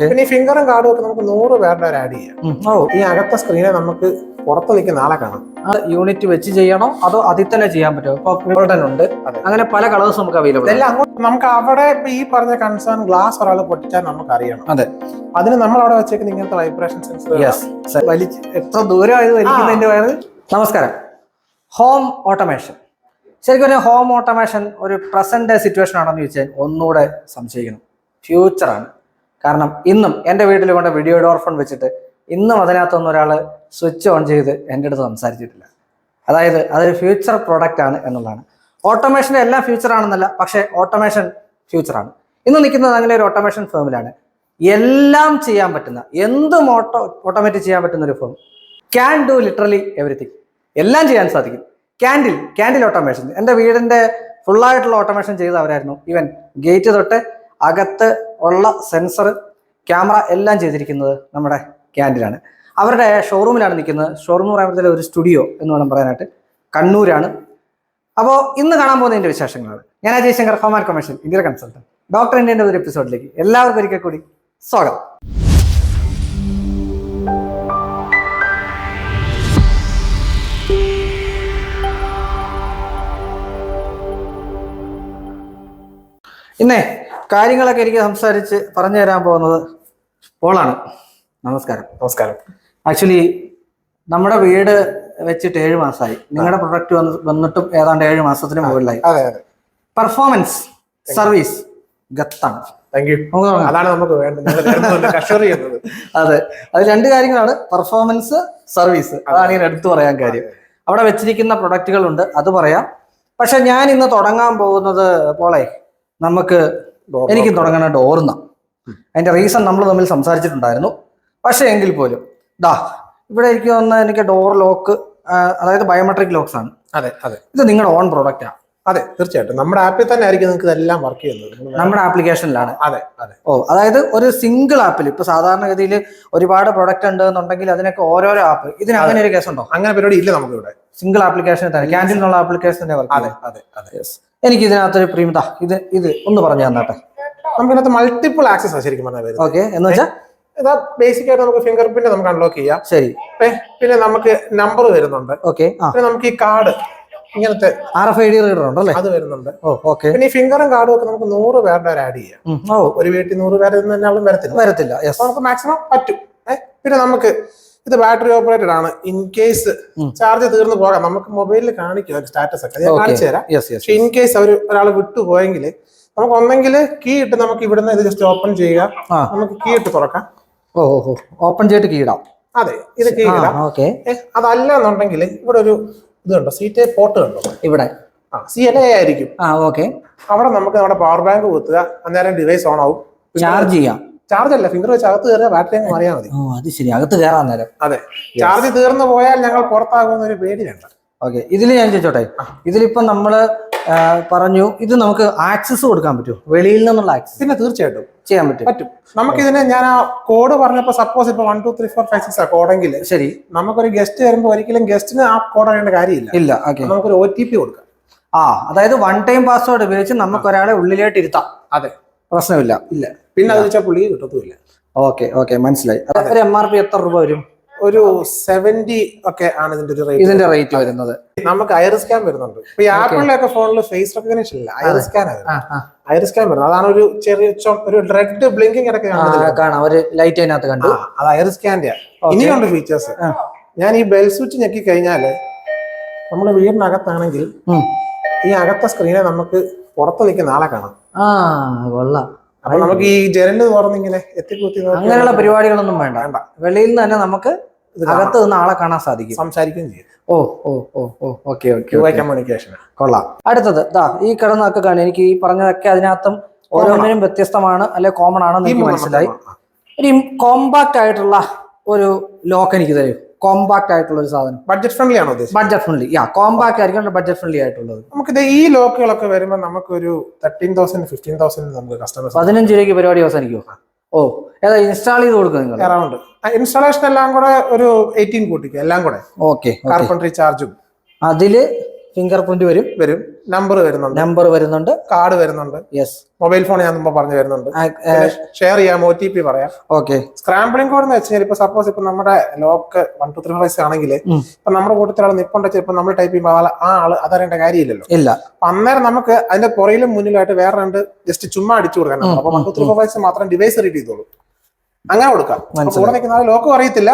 Okay. പിന്നെ ഈ ഫിംഗറും കാർഡും ഒക്കെ നമുക്ക് നൂറ് പേരുടെ ഒരു ആഡ് ചെയ്യാം. ഓ. ഈ അകത്ത സ്ക്രീനെ നമുക്ക് പുറത്ത് നിൽക്കുന്ന ആളെ കാണാം. യൂണിറ്റ് വെച്ച് ചെയ്യണോ? അതോ അതിൽ തന്നെ ചെയ്യാൻ പറ്റുമോ? ഇപ്പൊ ഉണ്ട്. അതെ. അങ്ങനെ പല കളേഴ്സ് നമുക്ക് അവൈലബിൾ അല്ല അങ്ങോട്ട് നമുക്ക് അവിടെ ഇപ്പൊ ഈ പറഞ്ഞ കൺസേൺ ഗ്ലാസ് ഒരാൾ പൊട്ടിച്ചാൽ നമുക്ക് അറിയണം. അതെ. അതിന് നമ്മൾ അവിടെ വെച്ചേക്കുന്ന ഇങ്ങനത്തെ വൈബ്രേഷൻ സെൻസർ യെസ് വലിച്ച് എത്ര ദൂരമായത് വലിക്കുന്നതിന്റെ വയറ്? നമസ്കാരം. ഹോം ഓട്ടോമേഷൻ ശരിക്കും ഒരു ഹോം ഓട്ടോമേഷൻ ഒരു പ്രസന്റ് സിറ്റുവേഷൻ ആണെന്ന് ചോദിച്ചാൽ ഒന്നുകൂടെ സംശയിക്കണം. ഫ്യൂച്ചറാണ് കാരണം ഇന്നും എന്റെ വീട്ടിൽ കൊണ്ട് വീഡിയോ ഡോർഫൺ വെച്ചിട്ട് ഇന്നും അതിനകത്തൊന്നും ഒരാൾ സ്വിച്ച് ഓൺ ചെയ്ത് എന്റെ അടുത്ത് സംസാരിച്ചിട്ടില്ല. അതായത് അതൊരു ഫ്യൂച്ചർ പ്രോഡക്റ്റ് ആണ് എന്നുള്ളതാണ്. ഓട്ടോമേഷന്റെ എല്ലാം ഫ്യൂച്ചർ ആണെന്നല്ല പക്ഷേ ഓട്ടോമേഷൻ ഫ്യൂച്ചറാണ് ഇന്ന് നിൽക്കുന്നത് അങ്ങനെ ഒരു ഓട്ടോമേഷൻ ഫേമിലാണ് എല്ലാം ചെയ്യാൻ പറ്റുന്ന എന്തും ഓട്ടോ ഓട്ടോമാറ്റിക് ചെയ്യാൻ പറ്റുന്ന ഒരു form can do literally everything എല്ലാം ചെയ്യാൻ സാധിക്കും. ക്യാൻഡിൽ ക്യാൻഡിൽ ഓട്ടോമേഷൻ എന്റെ വീടിന്റെ ഫുള്ളായിട്ടുള്ള ഓട്ടോമേഷൻ ചെയ്തവരായിരുന്നു ഈവൻ ഗേറ്റ് തൊട്ട് അകത്ത് ഉള്ള സെൻസർ ക്യാമറ എല്ലാം ചെയ്തിരിക്കുന്നത് നമ്മുടെ ക്യാൻഡിലാണ് അവരുടെ ഷോറൂമിലാണ് നിൽക്കുന്നത്. ഷോറൂം എന്ന് പറയുമ്പോൾ ഒരു സ്റ്റുഡിയോ എന്ന് വേണം പറയാനായിട്ട്. കണ്ണൂരാണ്. അപ്പോൾ ഇന്ന് കാണാൻ പോകുന്നതിന്റെ വിശേഷങ്ങളാണ്. ഞാൻ Ajay Shankar and commercial India consultant doctor ഇന്ത്യന്റെ ഒരു എപ്പിസോഡിലേക്ക് എല്ലാവർക്കും ഒരിക്കൽ കൂടി സ്വാഗതം. ഇന്നേ കാര്യങ്ങളൊക്കെ എനിക്ക് സംസാരിച്ച് പറഞ്ഞു തരാൻ പോകുന്നത് പോളാണ്. നമസ്കാരം. നമസ്കാരം. ആക്ച്വലി നമ്മുടെ വീട് വെച്ചിട്ട് ഏഴ് മാസമായി. നിങ്ങളുടെ പ്രൊഡക്റ്റ് വന്ന് വന്നിട്ടും ഏതാണ്ട് ഏഴ് മാസത്തിന് മുകളിലായി. പെർഫോമൻസ് സർവീസ് ഗത്താണ്. അതാണ് നമുക്ക് വേണ്ടത്. അതെ. അത് രണ്ട് കാര്യങ്ങളാണ്. പെർഫോമൻസ് സർവീസ് അതാണ് ഞാൻ എടുത്തു പറയാൻ കാര്യം. അവിടെ വെച്ചിരിക്കുന്ന പ്രൊഡക്റ്റുകളുണ്ട് അത് പറയാം. പക്ഷെ ഞാൻ ഇന്ന് തുടങ്ങാൻ പോകുന്നത് പോളെ നമുക്ക് എനിക്ക് തുടങ്ങാനായിട്ട് ഓർന്ന. അതിന്റെ റീസൺ നമ്മൾ തമ്മിൽ സംസാരിച്ചിട്ടുണ്ടായിരുന്നു. പക്ഷെ എങ്കിൽ പോലും ദാ ഇവിടെ എനിക്ക് തോന്നുന്ന എനിക്ക് ഡോർ ലോക്ക് അതായത് ബയോമെട്രിക് ലോക്സ് ആണ്. അതെ അതെ. ഇത് നിങ്ങളുടെ ഓൺ പ്രോഡക്റ്റ് ആണ് അതെ തീർച്ചയായിട്ടും. നമ്മുടെ ആപ്പിൽ തന്നെ ആയിരിക്കും നിങ്ങൾക്ക് ഇതെല്ലാം വർക്ക് ചെയ്യുന്നത്. നമ്മുടെ ആപ്ലിക്കേഷനിലാണ് അതെ അതെ. ഓ അതായത് ഒരു സിംഗിൾ ആപ്പിൽ ഇപ്പൊ സാധാരണഗതിയിൽ ഒരുപാട് പ്രൊഡക്റ്റ് ഉണ്ട് എന്നുണ്ടെങ്കിൽ അതിനൊക്കെ ഓരോരോ ആപ്പ് ഇതിന് അങ്ങനെ ഒരു കേസ് ഉണ്ടോ? അങ്ങനെ പരിപാടി ഇല്ല നമുക്ക് ഇവിടെ. സിംഗിൾ ആപ്ലിക്കേഷൻ തന്നെ. ക്യാന്റീൻ എന്നുള്ള തന്നെ വർക്ക് അതെ അതെ അതെ. എനിക്ക് ഇതിനകത്തൊരു പ്രീമിത ഇത് ഇത് ഒന്ന് പറഞ്ഞു തന്നാട്ടെ. നമുക്കിനകത്ത് മൾട്ടിപ്പിൾ ആക്സസ് ആണ് ശരിക്കും പറഞ്ഞാൽ ഓക്കെ എന്ന് വെച്ചാൽ ഇതാ ബേസിക് ആയിട്ട് നമുക്ക് ഫിംഗർ പ്രിന്റ് നമുക്ക് അൺലോക്ക് ചെയ്യാം. ശരി. പിന്നെ നമുക്ക് നമ്പർ വരുന്നുണ്ട്. ഓക്കെ പിന്നെ നമുക്ക് ഈ കാർഡ് ഇങ്ങനത്തെ R F I D reader ഉണ്ടല്ലേ അത് വരുന്നുണ്ട്. ഓക്കെ പിന്നെ ഈ ഫിംഗറും കാർഡും ഒക്കെ നമുക്ക് നൂറ് പേരുടെ ഒരു ആഡ് ചെയ്യാം. ഓ. ഒരു വീട്ടിൽ നൂറ് പേര് ആളും വരത്തില്ല. വരത്തില്ല നമുക്ക് മാക്സിമം പറ്റും. പിന്നെ നമുക്ക് ഇത് ബാറ്ററി ഓപ്പറേറ്റഡ് ആണ്. ഇൻ കേസ് ചാർജ് തീർന്നു പോകാം. നമുക്ക് മൊബൈലിൽ കാണിക്കും സ്റ്റാറ്റസ് ഒക്കെ. കാണിച്ചു തരാം ഇൻ കേസ് അവർ ഒരാൾ വിട്ടുപോയെങ്കിൽ നമുക്ക് ഒന്നെങ്കിൽ കീ ഇട്ട് നമുക്ക് ഇവിടുന്ന് ഇത് ജസ്റ്റ് ഓപ്പൺ ചെയ്യുക. ആ. നമുക്ക് കീ ഇട്ട് തുറക്കാം. ഓ ഓ ഓപ്പൺ ചെയ്തിട്ട് കീ ഇടാം. അതെ ഇത് കീ ഇടാം. ഓക്കെ അതല്ല എന്നുണ്ടെങ്കിൽ ഇവിടെ ഒരു ഇത് കണ്ടോ സീറ്റ് പോർട്ട് കണ്ടോ ഇവിടെ. ആ സി എൽ എ ആയിരിക്കും. ആ ഓക്കെ അവിടെ നമുക്ക് നമ്മുടെ പവർ ബാങ്ക് കുത്തുക അന്നേരം ഡിവൈസ് ഓൺ ആവും. ചാർജ് ചെയ്യാം. ചാർജ് അല്ല ഫിംഗർ വെച്ച് അകത്ത് കയറിയാൽ ബാറ്ററി അങ്ങ് മാറിയാൽ മതി. ഓ അത് ശരി. അകത്ത് കയറാൻ നേരം. അതെ. ചാർജ് തീർന്നു പോയാൽ ഞങ്ങൾ പുറത്താകുന്ന ഒരു പേടി വേണ്ട ഓക്കെ ഇതിൽ ഞാൻ ചോദിച്ചോട്ടെ? ഇതിലിപ്പം നമ്മൾ പറഞ്ഞു ഇത് നമുക്ക് ആക്സസ് കൊടുക്കാൻ പറ്റുമോ? വെളിയിൽ നിന്നുള്ള ആക്സസ്. പിന്നെ തീർച്ചയായിട്ടും. ചെയ്യാൻ പറ്റും. പറ്റും. നമുക്കിതിന് ഞാൻ ആ കോഡ് പറഞ്ഞപ്പോ സപ്പോസ് ഇപ്പൊ one two three four five six ആ കോഡെങ്കിൽ ശരി. നമുക്കൊരു ഗസ്റ്റ് വരുമ്പോൾ ഒരിക്കലും ഗസ്റ്റിന് ആ കോഡ് അറിയേണ്ട കാര്യമില്ല. ഇല്ല ഓക്കെ നമുക്കൊരു ഒ ടി പി കൊടുക്കാം. ആ അതായത് വൺ ടൈം പാസ്വേഡ് ഉപയോഗിച്ച് നമുക്ക് ഒരാളെ ഉള്ളിലേട്ട് ഇരുത്താം. അതെ. പ്രശ്നമില്ല. ഇല്ല. പിന്നെ അത് വെച്ചാൽ പുള്ളി കിട്ടത്തുമില്ല. ഓക്കെ ഓക്കെ മനസ്സിലായി. ഒരു എം ആർ പി എത്ര രൂപ വരും? ഒരു സെവന്റി ഒക്കെ ആണ് ഇതിന്റെ ഒരു റേറ്റ് ഇതിന്റെ റേറ്റ് വരുന്നത്. നമുക്ക് ഐറിസ് സ്കാൻ വരുന്നുണ്ട്. ഇപ്പൊ ഈ ആപ്പിളിലൊക്കെ ഫോണിൽ ഫേസ് റെക്കഗ്നേഷൻ ഇല്ല. ഐറിസ് സ്കാൻ ആ സ്കാൻ വരുന്നത്. അതാണ് ഒരു ചെറിയ ഒരു റെഡ് ബ്ലിങ്കിങ് ഇടയ്ക്ക് കാണാം. ഒരു ലൈറ്റ് അതിനകത്ത് കണ്ടു. അത് ഐർ സ്കാന്റെ ഇനിയുണ്ട് ഫീച്ചേഴ്സ് ഞാൻ ഈ ബെൽ സ്വിച്ച് ഞെക്കി കഴിഞ്ഞാൽ നമ്മുടെ വീടിനകത്താണെങ്കിൽ ഈ അകത്തെ സ്ക്രീനെ നമുക്ക് പുറത്ത് നിൽക്കുന്ന ആളെ കാണാം. ആ കൊള്ളാം. അപ്പൊ നമുക്ക് ഈ ജനൽ തുറന്നിങ്ങനെ എത്തിക്കുത്തി അങ്ങനെയുള്ള പരിപാടികളൊന്നും വേണ്ട. വേണ്ട. വെളിയിൽ നിന്ന് തന്നെ നമുക്ക്. അകത്ത് നിന്ന് ആളെ കാണാൻ സാധിക്കും. സംസാരിക്കുകയും ചെയ്യും. ഓ ഓ ഓ ഓ ഓക്കെ ഓക്കെ കമ്മ്യൂണിക്കേഷൻ കൊള്ളാം. അടുത്തത് ദാ ഈ കിടന്നൊക്കെ കാണും. എനിക്ക് ഈ പറഞ്ഞതൊക്കെ അതിനകത്തും ഓരോന്നിനും വ്യത്യസ്തമാണ് അല്ലെ കോമൺ ആണെന്ന് എനിക്ക് മനസ്സിലായി. ഒരു കോമ്പാക്ട് ആയിട്ടുള്ള ഒരു ലോക്ക് എനിക്ക് തരും. കോമ്പാക്ട് ആയിട്ടുള്ള ഒരു സാധനം. ബഡ്ജറ്റ് ഫ്രണ്ട്ലി ആണോ ബഡ്ജറ്റ് ഫ്രണ്ട്ലി യാ കോമ്പാക്ട് ആയിരിക്കും ബഡ്ജറ്റ് ഫ്രണ്ട്ലി ആയിട്ടുള്ളത്. നമുക്ക് ഈ ലോക്കുകളൊക്കെ വരുമ്പോൾ നമുക്കൊരു തേർട്ടീൻ തൗസൻഡ് ഫിഫ്റ്റീൻ തൗസൻഡ് നമുക്ക് കസ്റ്റമേഴ്സ് പതിനഞ്ച് രൂപയ്ക്ക് പരിപാടി അവസാനിക്കുമോ ഓ ഏതാ ഇൻസ്റ്റാൾ ചെയ്ത് കൊടുക്കുന്നത് നിങ്ങൾ? അറൗണ്ട് ഇൻസ്റ്റാളേഷൻ എല്ലാം കൂടെ ഒരു എയ്റ്റീൻ കൂട്ടിക്കും എല്ലാം കൂടെ. ഓക്കെ കാർപ്പൻട്രി ചാർജും അതിൽ ഫിംഗർ പ്രിന്റ് വരും. വരും. നമ്പർ വരുന്നുണ്ട്. നമ്പർ വരുന്നുണ്ട്. കാർഡ് വരുന്നുണ്ട്. യെസ് മൊബൈൽ ഫോൺ ഞാൻ മുമ്പ് പറഞ്ഞു വരുന്നുണ്ട് ഷെയർ ചെയ്യാം ഒ ടി പി പറയാം. ഓക്കെ സ്ക്രാമ്പിളിംഗ് കോഡ് എന്ന് വെച്ചാൽ ഇപ്പൊ സപ്പോസ് ഇപ്പൊ നമ്മുടെ lock one two three five ആണെങ്കിൽ ഇപ്പൊ നമ്മുടെ കൂട്ടത്തിൽ ആൾ നിപ്പുണ്ട് ചിലപ്പോൾ നമ്മൾ ടൈപ്പ് ചെയ്യുമ്പോൾ ആ ആൾ അതറിയേണ്ട കാര്യമില്ലല്ലോ. ഇല്ല. അന്നേരം നമുക്ക് അതിന്റെ പുറയിലും മുന്നിലായിട്ട് വേറെ രണ്ട് ജസ്റ്റ് ചുമ്മാ അടിച്ചു കൊടുക്കാൻ ഉം, അപ്പൊ വൺ ടു ത്രീ ഫൈവ് മാത്രം ഡിവൈസ് റീഡ് ചെയ്തോളൂ. അങ്ങനെ കൊടുക്കാം. കൂടെ നിൽക്കുന്ന ലോക്കും അറിയത്തില്ല.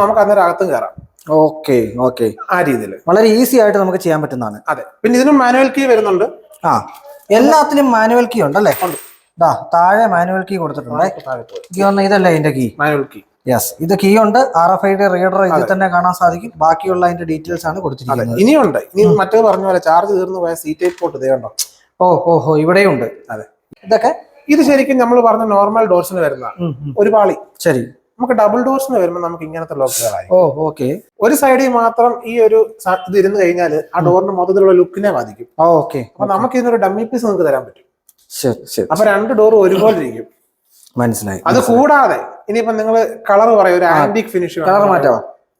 നമുക്ക് അന്നേരം അകത്തും കയറാം. Okay okay. ആ രീതിയിൽ വളരെ ഈസി ആയിട്ട് നമുക്ക് ചെയ്യാൻ പറ്റുന്നതാണ്. അതെ. പിന്നെ ഇതിനും മാനുവൽ കീ വരുന്നുണ്ട്. ആ എല്ലാത്തിനും മാനുവൽ കീ ഉണ്ടല്ലേ ദാ താഴെ മാനുവൽ കീ കൊടുത്തിട്ടുണ്ട്. ഇതല്ലേ ഇതിന്റെ കീ? Manual key. യെസ് ഇത് കീ ഉണ്ട്. R F I D reader ഇതിൽ തന്നെ കാണാൻ സാധിക്കും. ബാക്കിയുള്ള അതിന്റെ ഡീറ്റെയിൽസ് ആണ് കൊടുത്തിരിക്കുന്നത്. ഇനിയുണ്ട്. ഇനി മറ്റേ പറഞ്ഞ പോലെ ചാർജ് തീർന്നു പോയ സീറ്റ് ടൈപ്പ് പോട്ട് ഇതേ ഉണ്ടോ? ഓ ഓ ഹോ ഇവിടെയുണ്ട്. അതെ. ഇതൊക്കെ ഇത് ശരിക്കും നമ്മൾ പറഞ്ഞ നോർമൽ ഡോർസിന് വരുന്ന. ഒരു പാളി. ശരി. നമുക്ക് ഡബിൾ ഡോർസിന് വരുമ്പോൾ നമുക്ക് ഇങ്ങനത്തെ ലോക്കുകളായി ഓ ഓക്കെ. ഒരു സൈഡിൽ മാത്രം ഈ ഒരു ഇത് ഇരുന്ന് കഴിഞ്ഞാൽ ആ ഡോറിന്റെ മൊത്തത്തിലുള്ള ലുക്കിനെ ബാധിക്കും. ഓക്കെ അപ്പൊ നമുക്ക് ഇതിനൊരു ഡമ്മി പീസ് നിങ്ങൾക്ക് തരാൻ പറ്റും. ശരി ശരി. അപ്പൊ രണ്ട് ഡോറും ഒരുപോലെ ഇരിക്കും മനസ്സിലായി അത് കൂടാതെ ഇനിയിപ്പോ നിങ്ങൾ കളർ പറയും ഒരു ആന്റിക് ഫിനിഷ് കളർ മാറ്റാവോ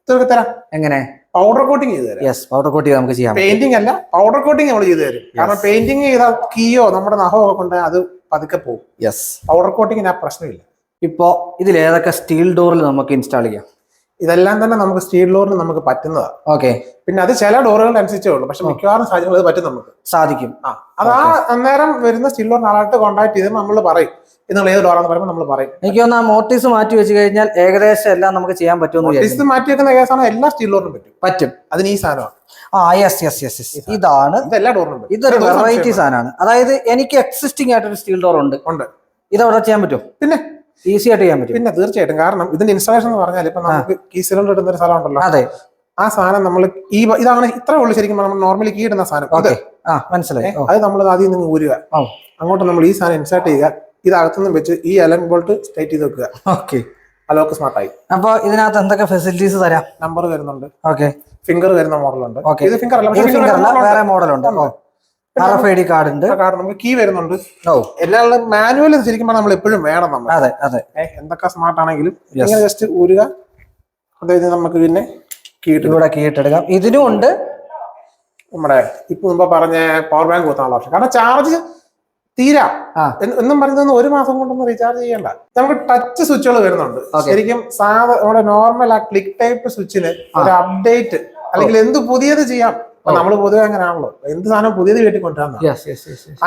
ഇതൊക്കെ തരാം. എങ്ങനെ? പൗഡർ കോട്ടിംഗ് ചെയ്ത് തരാം. യെസ് പൗഡർ കോട്ടിംഗ് നമുക്ക് ചെയ്യാം പെയിന്റിംഗ് അല്ല പൗഡർ കോട്ടിംഗ് നമ്മൾ ചെയ്തു തരും. കാരണം പെയിന്റിംഗ് ചെയ്ത കീയോ നമ്മുടെ നഹോ ഒക്കെ കൊണ്ട് അത് പതുക്കെ പോകും. യെസ് പൗഡർ കോട്ടിങ്ങിന് ആ പ്രശ്നമില്ല. ഇപ്പോൾ ഇതിൽ ഏതൊക്കെ സ്റ്റീൽ ഡോറിൽ നമുക്ക് ഇൻസ്റ്റാൾ ചെയ്യാം? ഇതെല്ലാം തന്നെ നമുക്ക് സ്റ്റീൽ ഡോറിന് നമുക്ക് പറ്റുന്നതാണ് ഓക്കെ പിന്നെ അത് ചില ഡോറുകളുടെ അനുസരിച്ചേ ഉള്ളൂ. പക്ഷെ മിക്കവാറും സാഹചര്യങ്ങൾ അത് പറ്റും നമുക്ക്. സാധിക്കും. ആ. അത് ആ അന്നേരം വരുന്ന സ്റ്റീൽ ഡോറിന് ആളായിട്ട് കോൺടാക്ട് ചെയ്ത് നമ്മൾ പറയും. നിങ്ങൾ ഏത് ഡോറാന്ന് പറയുമ്പോൾ നമ്മൾ പറയും. എനിക്ക് തോന്നുന്നു മോർട്ടീസ് മാറ്റി വെച്ച് കഴിഞ്ഞാൽ ഏകദേശം എല്ലാം നമുക്ക് ചെയ്യാൻ പറ്റുമെന്ന് വിചാരിക്കുന്നു. ഡിസ് മാറ്റി വെക്കുന്ന കേസാണ് എല്ലാ സ്റ്റീൽ ഡോറിനും പറ്റും. പറ്റും. അതിന് ഈ സാധനമാണ്. ആ യെസ് യെസ് യെസ് യെസ് ഇതാണ് ഇത് എല്ലാ ഡോറിനും പറ്റും. ഇതൊരു വെറൈറ്റി സാധനമാണ്. അതായത് എനിക്ക് എക്സിസ്റ്റിംഗ് ആയിട്ടൊരു സ്റ്റീൽ ഡോർ ഉണ്ട്. ഉണ്ട്. ഇത് അവിടെ ചെയ്യാൻ പറ്റും പിന്നെ? ഈസി ആയിട്ട് ചെയ്യാൻ പറ്റും പിന്നെ തീർച്ചയായിട്ടും. കാരണം ഇതിന്റെ ഇൻസ്റ്റാളേഷൻ എന്ന് പറഞ്ഞാൽ ഇപ്പൊ നമുക്ക് കീ സിലിണ്ടർ ഇടുന്ന ഒരു സ്ഥലം ഉണ്ടല്ലോ അതെ. ആ സാധനം നമ്മൾ ഈ ഇതാണ് ഇത്ര ഉള്ളു ശരിക്കും നമ്മൾ നോർമലി കീ ഇടുന്ന സാധനം. മനസ്സിലായി. അത് നമ്മൾ ആദ്യം നിന്ന് ഊരുക. അങ്ങോട്ട് നമ്മൾ ഈ സാധനം ഇൻസേർട്ട് ചെയ്യുക. ഇത് അകത്തുനിന്ന് വെച്ച് ഈ അലൻ ബോൾട്ട് സ്ട്രൈറ്റ് ചെയ്ത് വെക്കുക. ഓക്കെ അലോക്ക് സ്മാർട്ട് ആയി. അപ്പൊ ഇതിനകത്ത് എന്തൊക്കെ ഫെസിലിറ്റീസ് തരാം? നമ്പർ വരുന്നുണ്ട്. ഓക്കെ ഫിംഗർ വരുന്ന മോഡലുണ്ട്. ഇത് ഫിംഗർ അല്ല ഫിംഗർ അല്ല വേറെ മോഡൽ ഉണ്ട്. ഓ R F I D card ഉണ്ട്. കാർഡ് നമുക്ക് കീ വരുന്നുണ്ട്. എല്ലാം മാനുവൽ ശരിക്കും നമ്മൾ എപ്പോഴും വേണം നമ്മൾ അതെ അതെ. എന്തൊക്കെ സ്മാർട്ട് ആണെങ്കിലും ഇങ്ങനെ ജസ്റ്റ് ഊരുക. അതായത് നമുക്ക് പിന്നെ കീ ഇട്ട് ഇവിടെ കീട്ടെടുക്കാം ഇതിനും ഉണ്ട്. നമ്മുടെ ഇപ്പൊ മുമ്പ് പറഞ്ഞ പവർ ബാങ്ക് കുത്താനുള്ള ഓപ്ഷൻ കാരണം ചാർജ് തീരാ. എന്ന് പറയുന്നത് ഒരു മാസം കൊണ്ടൊന്നും റീചാർജ് ചെയ്യണ്ട. നമുക്ക് ടച്ച് സ്വിച്ചുകൾ വരുന്നുണ്ട്. ശരിക്കും സാധാ നമ്മുടെ നോർമൽ ആ ക്ലിക്ക് ടൈപ്പ് സ്വിച്ചിന് ഒരു അപ്ഡേറ്റ് അല്ലെങ്കിൽ എന്ത് പുതിയത് ചെയ്യാം. നമ്മൾ പൊതുവെ അങ്ങനെയാണല്ലോ എന്ത് സാധനം പുതിയത് യെസ്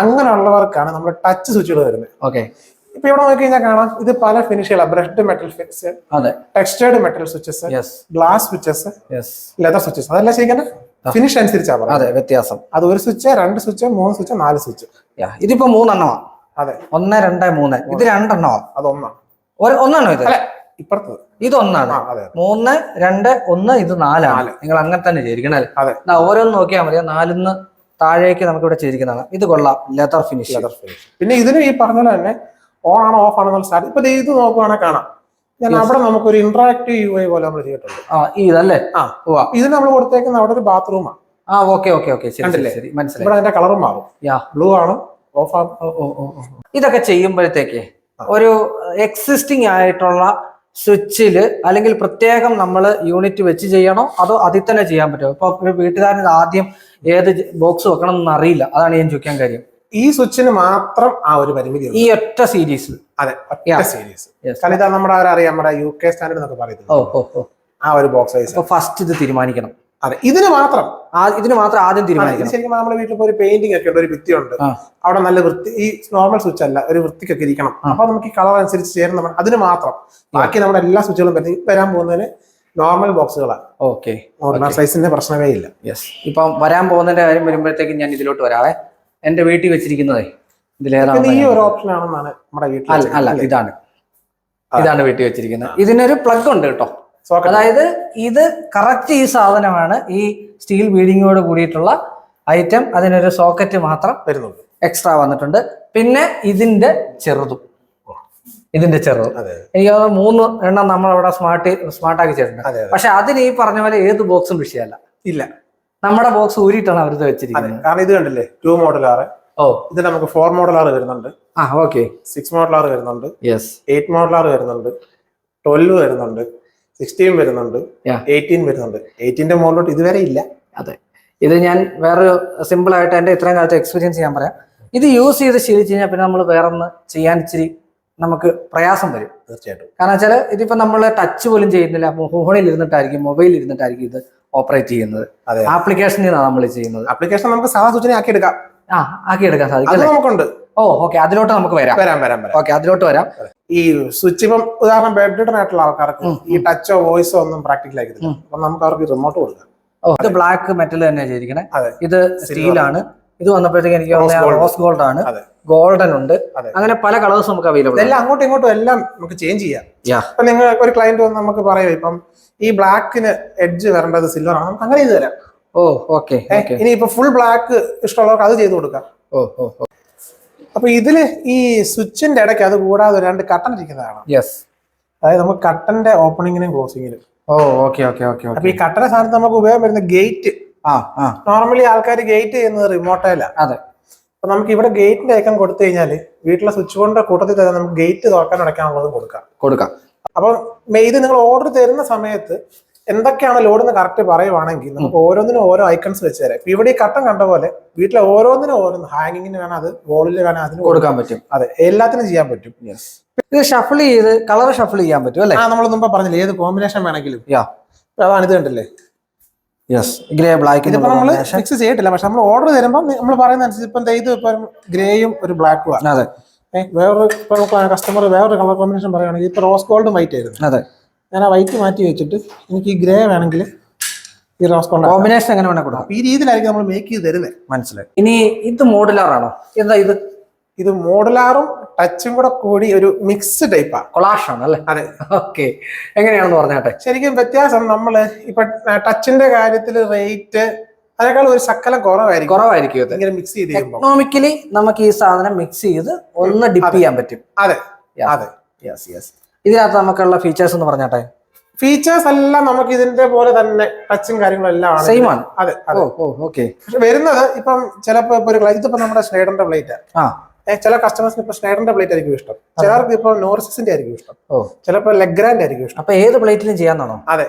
അങ്ങനെയുള്ളവർക്കാണ് നമ്മൾ ടച്ച് സ്വിച്ചുകൾ വരുന്നത്. ഓക്കെ. ഇപ്പൊ ഇവിടെ നോക്കി കഴിഞ്ഞാൽ കാണാം. ഇത് പല ഫിനിഷുകളാണ് brushed metal fix textured metal switches glass switches leather switches അതെല്ലാം ശരിക്കും ഫിനിഷ് അനുസരിച്ചാണ് അതെ വ്യത്യാസം. അത് ഒരു സ്വിച്ച് രണ്ട് സ്വിച്ച് മൂന്ന് സ്വിച്ച് നാല് സ്വിച്ച്. ഇതിപ്പോ മൂന്നെണ്ണമാ. അതെ. ഒന്ന് രണ്ട് മൂന്ന്. ഇത് രണ്ടെണ്ണമാ. അത് ഒന്നാണ് ഒന്നാണോ ഇത്? ഇപ്പുറത്തത്. ഇത് ഒന്നാണ് മൂന്ന് രണ്ട് ഒന്ന് ഇത് നാലാണ്. നിങ്ങൾ അങ്ങനെ തന്നെ ചെയ്തിരിക്കണം അല്ലേ ഓരോന്ന് നോക്കിയാൽ മതി. നാലിന്ന് താഴേക്ക് നമുക്ക് ഇവിടെ ചെയ്തിരിക്കുന്നതാണ്. ഇത് കൊള്ളാം. Leather finish. Leather finish. പിന്നെ ഇതിന് ഈ പറഞ്ഞ പോലെ തന്നെ ഓൺ ആണോ ഓഫ് ആണോ എന്നുള്ള ഇപ്പൊ ഇത് നോക്കുവാണെങ്കിൽ കാണാം. ഞാൻ അവിടെ നമുക്കൊരു ഇന്ററാക്റ്റീവ് യു ഐ പോലെ നമ്മൾ ചെയ്തിട്ടുണ്ട്. ആ ഇതല്ലേ? ആ. ഇതിന് നമ്മൾ കൊടുത്തേക്കുന്ന അവിടെ ഒരു ബാത്റൂമാണ് ആ. ഓക്കെ ഓക്കെ ഓക്കെ ശരി മനസ്സിലായി. ഇവിടെ അതിന്റെ കളറും മാറും. ബ്ലൂ ആണ് ഓഫ് ആണ്. ഇതൊക്കെ ചെയ്യുമ്പോഴത്തേക്ക് ഒരു എക്സിസ്റ്റിംഗ് ആയിട്ടുള്ള സ്വിച്ചിൽ അല്ലെങ്കിൽ പ്രത്യേകം നമ്മൾ യൂണിറ്റ് വെച്ച് ചെയ്യണോ? അതോ അതിൽ തന്നെ ചെയ്യാൻ പറ്റുമോ? ഇപ്പൊ ഒരു വീട്ടുകാരൻ ആദ്യം ഏത് ബോക്സ് വെക്കണം എന്നറിയില്ല അതാണ് ഞാൻ ചോദിക്കാൻ കാര്യം. ഈ സ്വിച്ചിന് മാത്രം ആ ഒരു പരിമിതി ഈ ഒറ്റ സീരീസ് അതെ. ഒറ്റ സീരീസ്. കാരണം ഇതാ നമ്മുടെ അറിയാം നമ്മുടെ യു കെ സ്റ്റാൻഡേർഡ് എന്നൊക്കെ പറയുന്നത് ഓ ഓ ഓ ആ ഒരു ബോക്സ് സൈസ് ഫസ്റ്റ് ഇത് തീരുമാനിക്കണം. അതെ ഇതിന് മാത്രം. ഇതിന് മാത്രം ആദ്യം തീരുമാനിക്കണം. ശരിക്കും നമ്മുടെ വീട്ടിൽ ഒരു പെയിന്റിംഗ് ഒക്കെ ഉണ്ട് ഒരു ഭിത്തി ഉണ്ട് അവിടെ നല്ല വൃത്തി ഈ നോർമൽ സ്വിച്ച് അല്ല ഒരു വൃത്തിക്കൊക്കെ ഇരിക്കണം. അപ്പൊ നമുക്ക് ഈ കളർ അനുസരിച്ച് ചേരുന്ന അതിന് മാത്രം. ബാക്കി നമ്മുടെ എല്ലാ സ്വിച്ചുകളും വരാൻ പോകുന്നതിന് നോർമൽ ബോക്സുകളാണ് ഓക്കെ സൈസിന്റെ പ്രശ്നമേ ഇല്ല. യെസ് ഇപ്പം വരാൻ പോകുന്നതിന്റെ കാര്യം വരുമ്പോഴത്തേക്കും ഞാൻ ഇതിലോട്ട് വരാവേ. എന്റെ വീട്ടിൽ വെച്ചിരിക്കുന്നതേ പിന്നെ ഇതിലേതാണ് ഈ ഒരു ഓപ്ഷൻ ആണെന്നാണ് നമ്മുടെ വീട്ടിൽ അല്ല ഇതാണ്. ഇതാണ് വീട്ടിൽ വെച്ചിരിക്കുന്നത്. ഇതിനൊരു പ്ലഗ് ഉണ്ട് കേട്ടോ. അതായത് ഇത് കറക്റ്റ് ഈ സാധനമാണ്. ഈ സ്റ്റീൽ ബീഡിങ്ങോട് കൂടിയിട്ടുള്ള ഐറ്റം അതിനൊരു സോക്കറ്റ് മാത്രം വരുന്നുണ്ട്. എക്സ്ട്രാ വന്നിട്ടുണ്ട്. പിന്നെ ഇതിന്റെ ചെറുതും. ഇതിന്റെ ചെറുത്. എനിക്ക് തോന്നുന്നു മൂന്ന് എണ്ണം നമ്മൾ അവിടെ സ്മാർട്ട് സ്മാർട്ടാക്കി ചേരുന്നുണ്ട് പക്ഷെ അതിന് ഈ പറഞ്ഞ പോലെ ഏത് ബോക്സും വിഷയമല്ല. ഇല്ല. നമ്മുടെ ബോക്സ് ഊരിയിട്ടാണ് അവരിത് വെച്ചിരിക്കുന്നത്. കാരണം ഇത് കണ്ടില്ലേ? ടു മോഡൽ ആറ് ഓ. ഇത് നമുക്ക് ഫോർ മോഡൽ ആറ് വരുന്നുണ്ട്. ആ ഓക്കെ സിക്സ് മോഡൽ ആറ് വരുന്നുണ്ട്. യെസ് എയ്റ്റ് മോഡൽ ആറ് വരുന്നുണ്ട്. ട്വൽവ് വരുന്നുണ്ട്. സിക്സ്റ്റീൻ വരുന്നുണ്ട്. എയ്റ്റീൻ വരുന്നുണ്ട്. എയ്റ്റീന്റെ മോഡലോട്ട് ഇതുവരെ ഇല്ല. അതെ. ഇത് ഞാൻ വേറൊരു സിമ്പിൾ ആയിട്ട് എന്റെ ഇത്രയും കാലത്തെ എക്സ്പീരിയൻസ് ഞാൻ പറയാം. ഇത് യൂസ് ചെയ്ത് ശീലിച്ച് കഴിഞ്ഞാൽ പിന്നെ നമ്മൾ വേറൊന്ന് ചെയ്യാൻ ഇച്ചിരി നമുക്ക് പ്രയാസം വരും. തീർച്ചയായിട്ടും. കാരണം വെച്ചാൽ ഇതിപ്പോ നമ്മൾ ടച്ച് പോലും ചെയ്യുന്നില്ല. ഫോണിൽ ഇരുന്നിട്ടായിരിക്കും മൊബൈലിൽ ഇരുന്നിട്ടായിരിക്കും ഇത് ഓപ്പറേറ്റ് ചെയ്യുന്നത്. അതെ. ആപ്ലിക്കേഷനിൽ നിന്നാണ് നമ്മൾ ചെയ്യുന്നത്. ആപ്ലിക്കേഷൻ നമുക്ക് സാധാ സൂചന ആക്കി എടുക്കാം. ആ ആക്കിയെടുക്കാൻ സാധിക്കും അത് അല്ലേ? നമുക്കുണ്ട്. ഓ ഓക്കെ. അതിലോട്ട് നമുക്ക് വരാം. വരാം വരാം ഓക്കെ അതിലോട്ട് വരാം. ഈ സ്വിച്ച് ഇപ്പം ഉദാഹരണം ബെഡ് ആയിട്ടുള്ള ആൾക്കാർക്ക് ഈ ടച്ചോ വോയിസോ ഒന്നും പ്രാക്ടിക്കൽ ആക്കില്ല അപ്പൊ നമുക്ക് അവർക്ക് റിമോട്ട് കൊടുക്കാം. ഓ ഇത് ബ്ലാക്ക് മെറ്റൽ തന്നെ ചെയ്തിരിക്കണേ അതെ. ഇത് സ്റ്റീലാണ് ഇത് വന്നപ്പോഴത്തേക്ക് എനിക്ക്. റോസ് ഗോൾഡ് ആണ്. ഗോൾഡൻ ഉണ്ട്. അങ്ങനെ പല കളേഴ്സ് നമുക്ക് അവൈലബിൾ എല്ലാം അങ്ങോട്ടും ഇങ്ങോട്ടും എല്ലാം നമുക്ക് ചേഞ്ച് ചെയ്യാം. അപ്പൊ ഇപ്പൊ നിങ്ങൾ ഒരു ക്ലയന്റ് നമുക്ക് പറയാം ഇപ്പം ഈ ബ്ലാക്കിന് എഡ്ജ് വരേണ്ടത് സിൽവർ ആണ്? അങ്ങനെ ചെയ്ത് തരാം. ഓ ഓക്കെ ഇനി ഇപ്പൊ ഫുൾ ബ്ലാക്ക് ഇഷ്ടമുള്ളവർക്ക് അത് ചെയ്ത് കൊടുക്കാം. ഓ ഓ അപ്പൊ ഇതിൽ ഈ സ്വിച്ചിന്റെ ഇടയ്ക്ക് അത് കൂടാതെ രണ്ട് കട്ടൻ ഇരിക്കുന്നതാണ് യെസ് അതായത് നമുക്ക് കട്ടന്റെ ഓപ്പണിങ്ങിനും ക്ലോസിങ്ങിനും ഓ ഓക്കെ ഓക്കെ ഓക്കെ അപ്പൊ ഈ കട്ടന്റെ സ്ഥാനത്ത് നമുക്ക് ഉപയോഗം വരുന്ന ഗേറ്റ് നോർമലി ആൾക്കാർ ഗേറ്റ് ചെയ്യുന്നത് റിമോട്ടയിലാണ് അതെ. അപ്പൊ നമുക്ക് ഇവിടെ ഗേറ്റിന്റെ ഐക്കൺ കൊടുത്തു കഴിഞ്ഞാൽ വീട്ടിലെ സ്വിച്ച് ബോർഡിന്റെ കൂട്ടത്തിൽ തന്നെ നമുക്ക് ഗേറ്റ് തുറക്കാൻ അടയ്ക്കാനുള്ളത് കൊടുക്കാം. കൊടുക്കാം. അപ്പൊ ഇത് നിങ്ങൾ ഓർഡർ തരുന്ന സമയത്ത് എന്തൊക്കെയാണ് ലോഡ് എന്ന് കറക്റ്റ് പറയുവാണെങ്കിൽ നമുക്ക് ഓരോന്നിനും ഓരോ ഐക്കൺസ് വെച്ച് തരാം. ഇപ്പൊ ഇവിടെ ഈ കട്ടൻ കണ്ട പോലെ വീട്ടിലെ ഓരോന്നിനും ഓരോന്ന് ഹാങ്ങിങ്ങിന് വേണം അത് വോളിൽ വേണം അതിന് കൊടുക്കാൻ പറ്റും. അതെ എല്ലാത്തിനും ചെയ്യാൻ പറ്റും. ഇത് ഷഫിൾ ചെയ്ത് കളർ ഷഫിൾ ചെയ്യാൻ പറ്റും അല്ലേ? നമ്മൾ മുമ്പ് പറഞ്ഞില്ലേ ഏത് കോമ്പിനേഷൻ വേണമെങ്കിലും. അതാണ് ഇത് കണ്ടില്ലേ? യെസ് ഗ്രേ ബ്ലാക്ക് ഇതിപ്പോ നമ്മൾ ഫിക്സ് ചെയ്തിട്ടില്ല പക്ഷെ നമ്മൾ ഓർഡർ തരുമ്പോൾ നമ്മൾ പറയുന്ന അനുസരിച്ച് ഇപ്പം ഇത് ഇപ്പം ഗ്രേയും ഒരു ബ്ലാക്കും അതെ. വേറൊരു ഇപ്പൊ കസ്റ്റമർ വേറൊരു കളർ കോമ്പിനേഷൻ പറയുകയാണെങ്കിൽ ഇപ്പൊ റോസ് ഗോൾഡും വൈറ്റ് ആയിരുന്നു. അതെ. ഞാൻ ആ വൈറ്റ് മാറ്റി വെച്ചിട്ട് എനിക്ക് ഈ ഗ്രേ വേണമെങ്കിൽ ഈ റോസ് ഗോൾഡ് കോമ്പിനേഷൻ എങ്ങനെ വേണമെങ്കിൽ ഈ രീതിയിലായിരിക്കും നമ്മൾ മേക്ക് ചെയ്ത് തരുന്നത് മനസ്സിലായി. ഇനി ഇത് മോഡുലാർ ആണോ? എന്താ ഇത്? ഇത് മോഡലാറും ടച്ചും കൂടെ കൂടി ഒരു മിക്സ് ടൈപ്പാ കൊളാഷ് ആണ് അല്ലേ? അതെ. ഓക്കെ എങ്ങനെയാണെന്ന് പറഞ്ഞാട്ടെ? ശരിക്കും വ്യത്യാസം നമ്മൾ ഇപ്പൊ ടച്ചിന്റെ കാര്യത്തിൽ റേറ്റ് അതിനേക്കാൾ ഒരു ശക്കലം കുറവായിരിക്കും. കുറവായിരിക്കും ഇങ്ങനെ മിക്സ് ചെയ്ത് എക്കണോമിക്കലി നമുക്ക് ഈ സാധനം മിക്സ് ചെയ്ത് ഒന്ന് ഡിപ്പ് ചെയ്യാൻ പറ്റും. അതെ. അതെ. യെസ് യെസ് ഇതിനകത്ത് നമുക്കുള്ള ഫീച്ചേഴ്സ് എന്ന് പറഞ്ഞാട്ടെ? ഫീച്ചേഴ്സ് എല്ലാം നമുക്ക് ഇതിന്റെ പോലെ തന്നെ ടച്ചും കാര്യങ്ങളും എല്ലാം സെയിം ആണ്. അതെ അതെ. ഓ ഓ ഓക്കെ പക്ഷെ വരുന്നത് ഇപ്പം ചിലപ്പോ ഇപ്പൊ ഒരു ഇതിപ്പോ നമ്മുടെ സ്നേഡറിന്റെ പ്ലേറ്റ് ആ. ചില കസ്റ്റമേഴ്സിന് ഇപ്പൊ സ്നൈഡറിന്റെ പ്ലേറ്റ് ആയിരിക്കും ഇഷ്ടം. ചിലർക്ക് ഇപ്പോൾ നോർസിന്റെ ആയിരിക്കും ഇഷ്ടം. ചിലപ്പോൾ ചിലപ്പോ ലെഗ്രാൻഡ് ആയിരിക്കും ഇഷ്ടം. അപ്പൊ ഏത് പ്ലേറ്റിലും ചെയ്യാന്നാണോ? അതെ.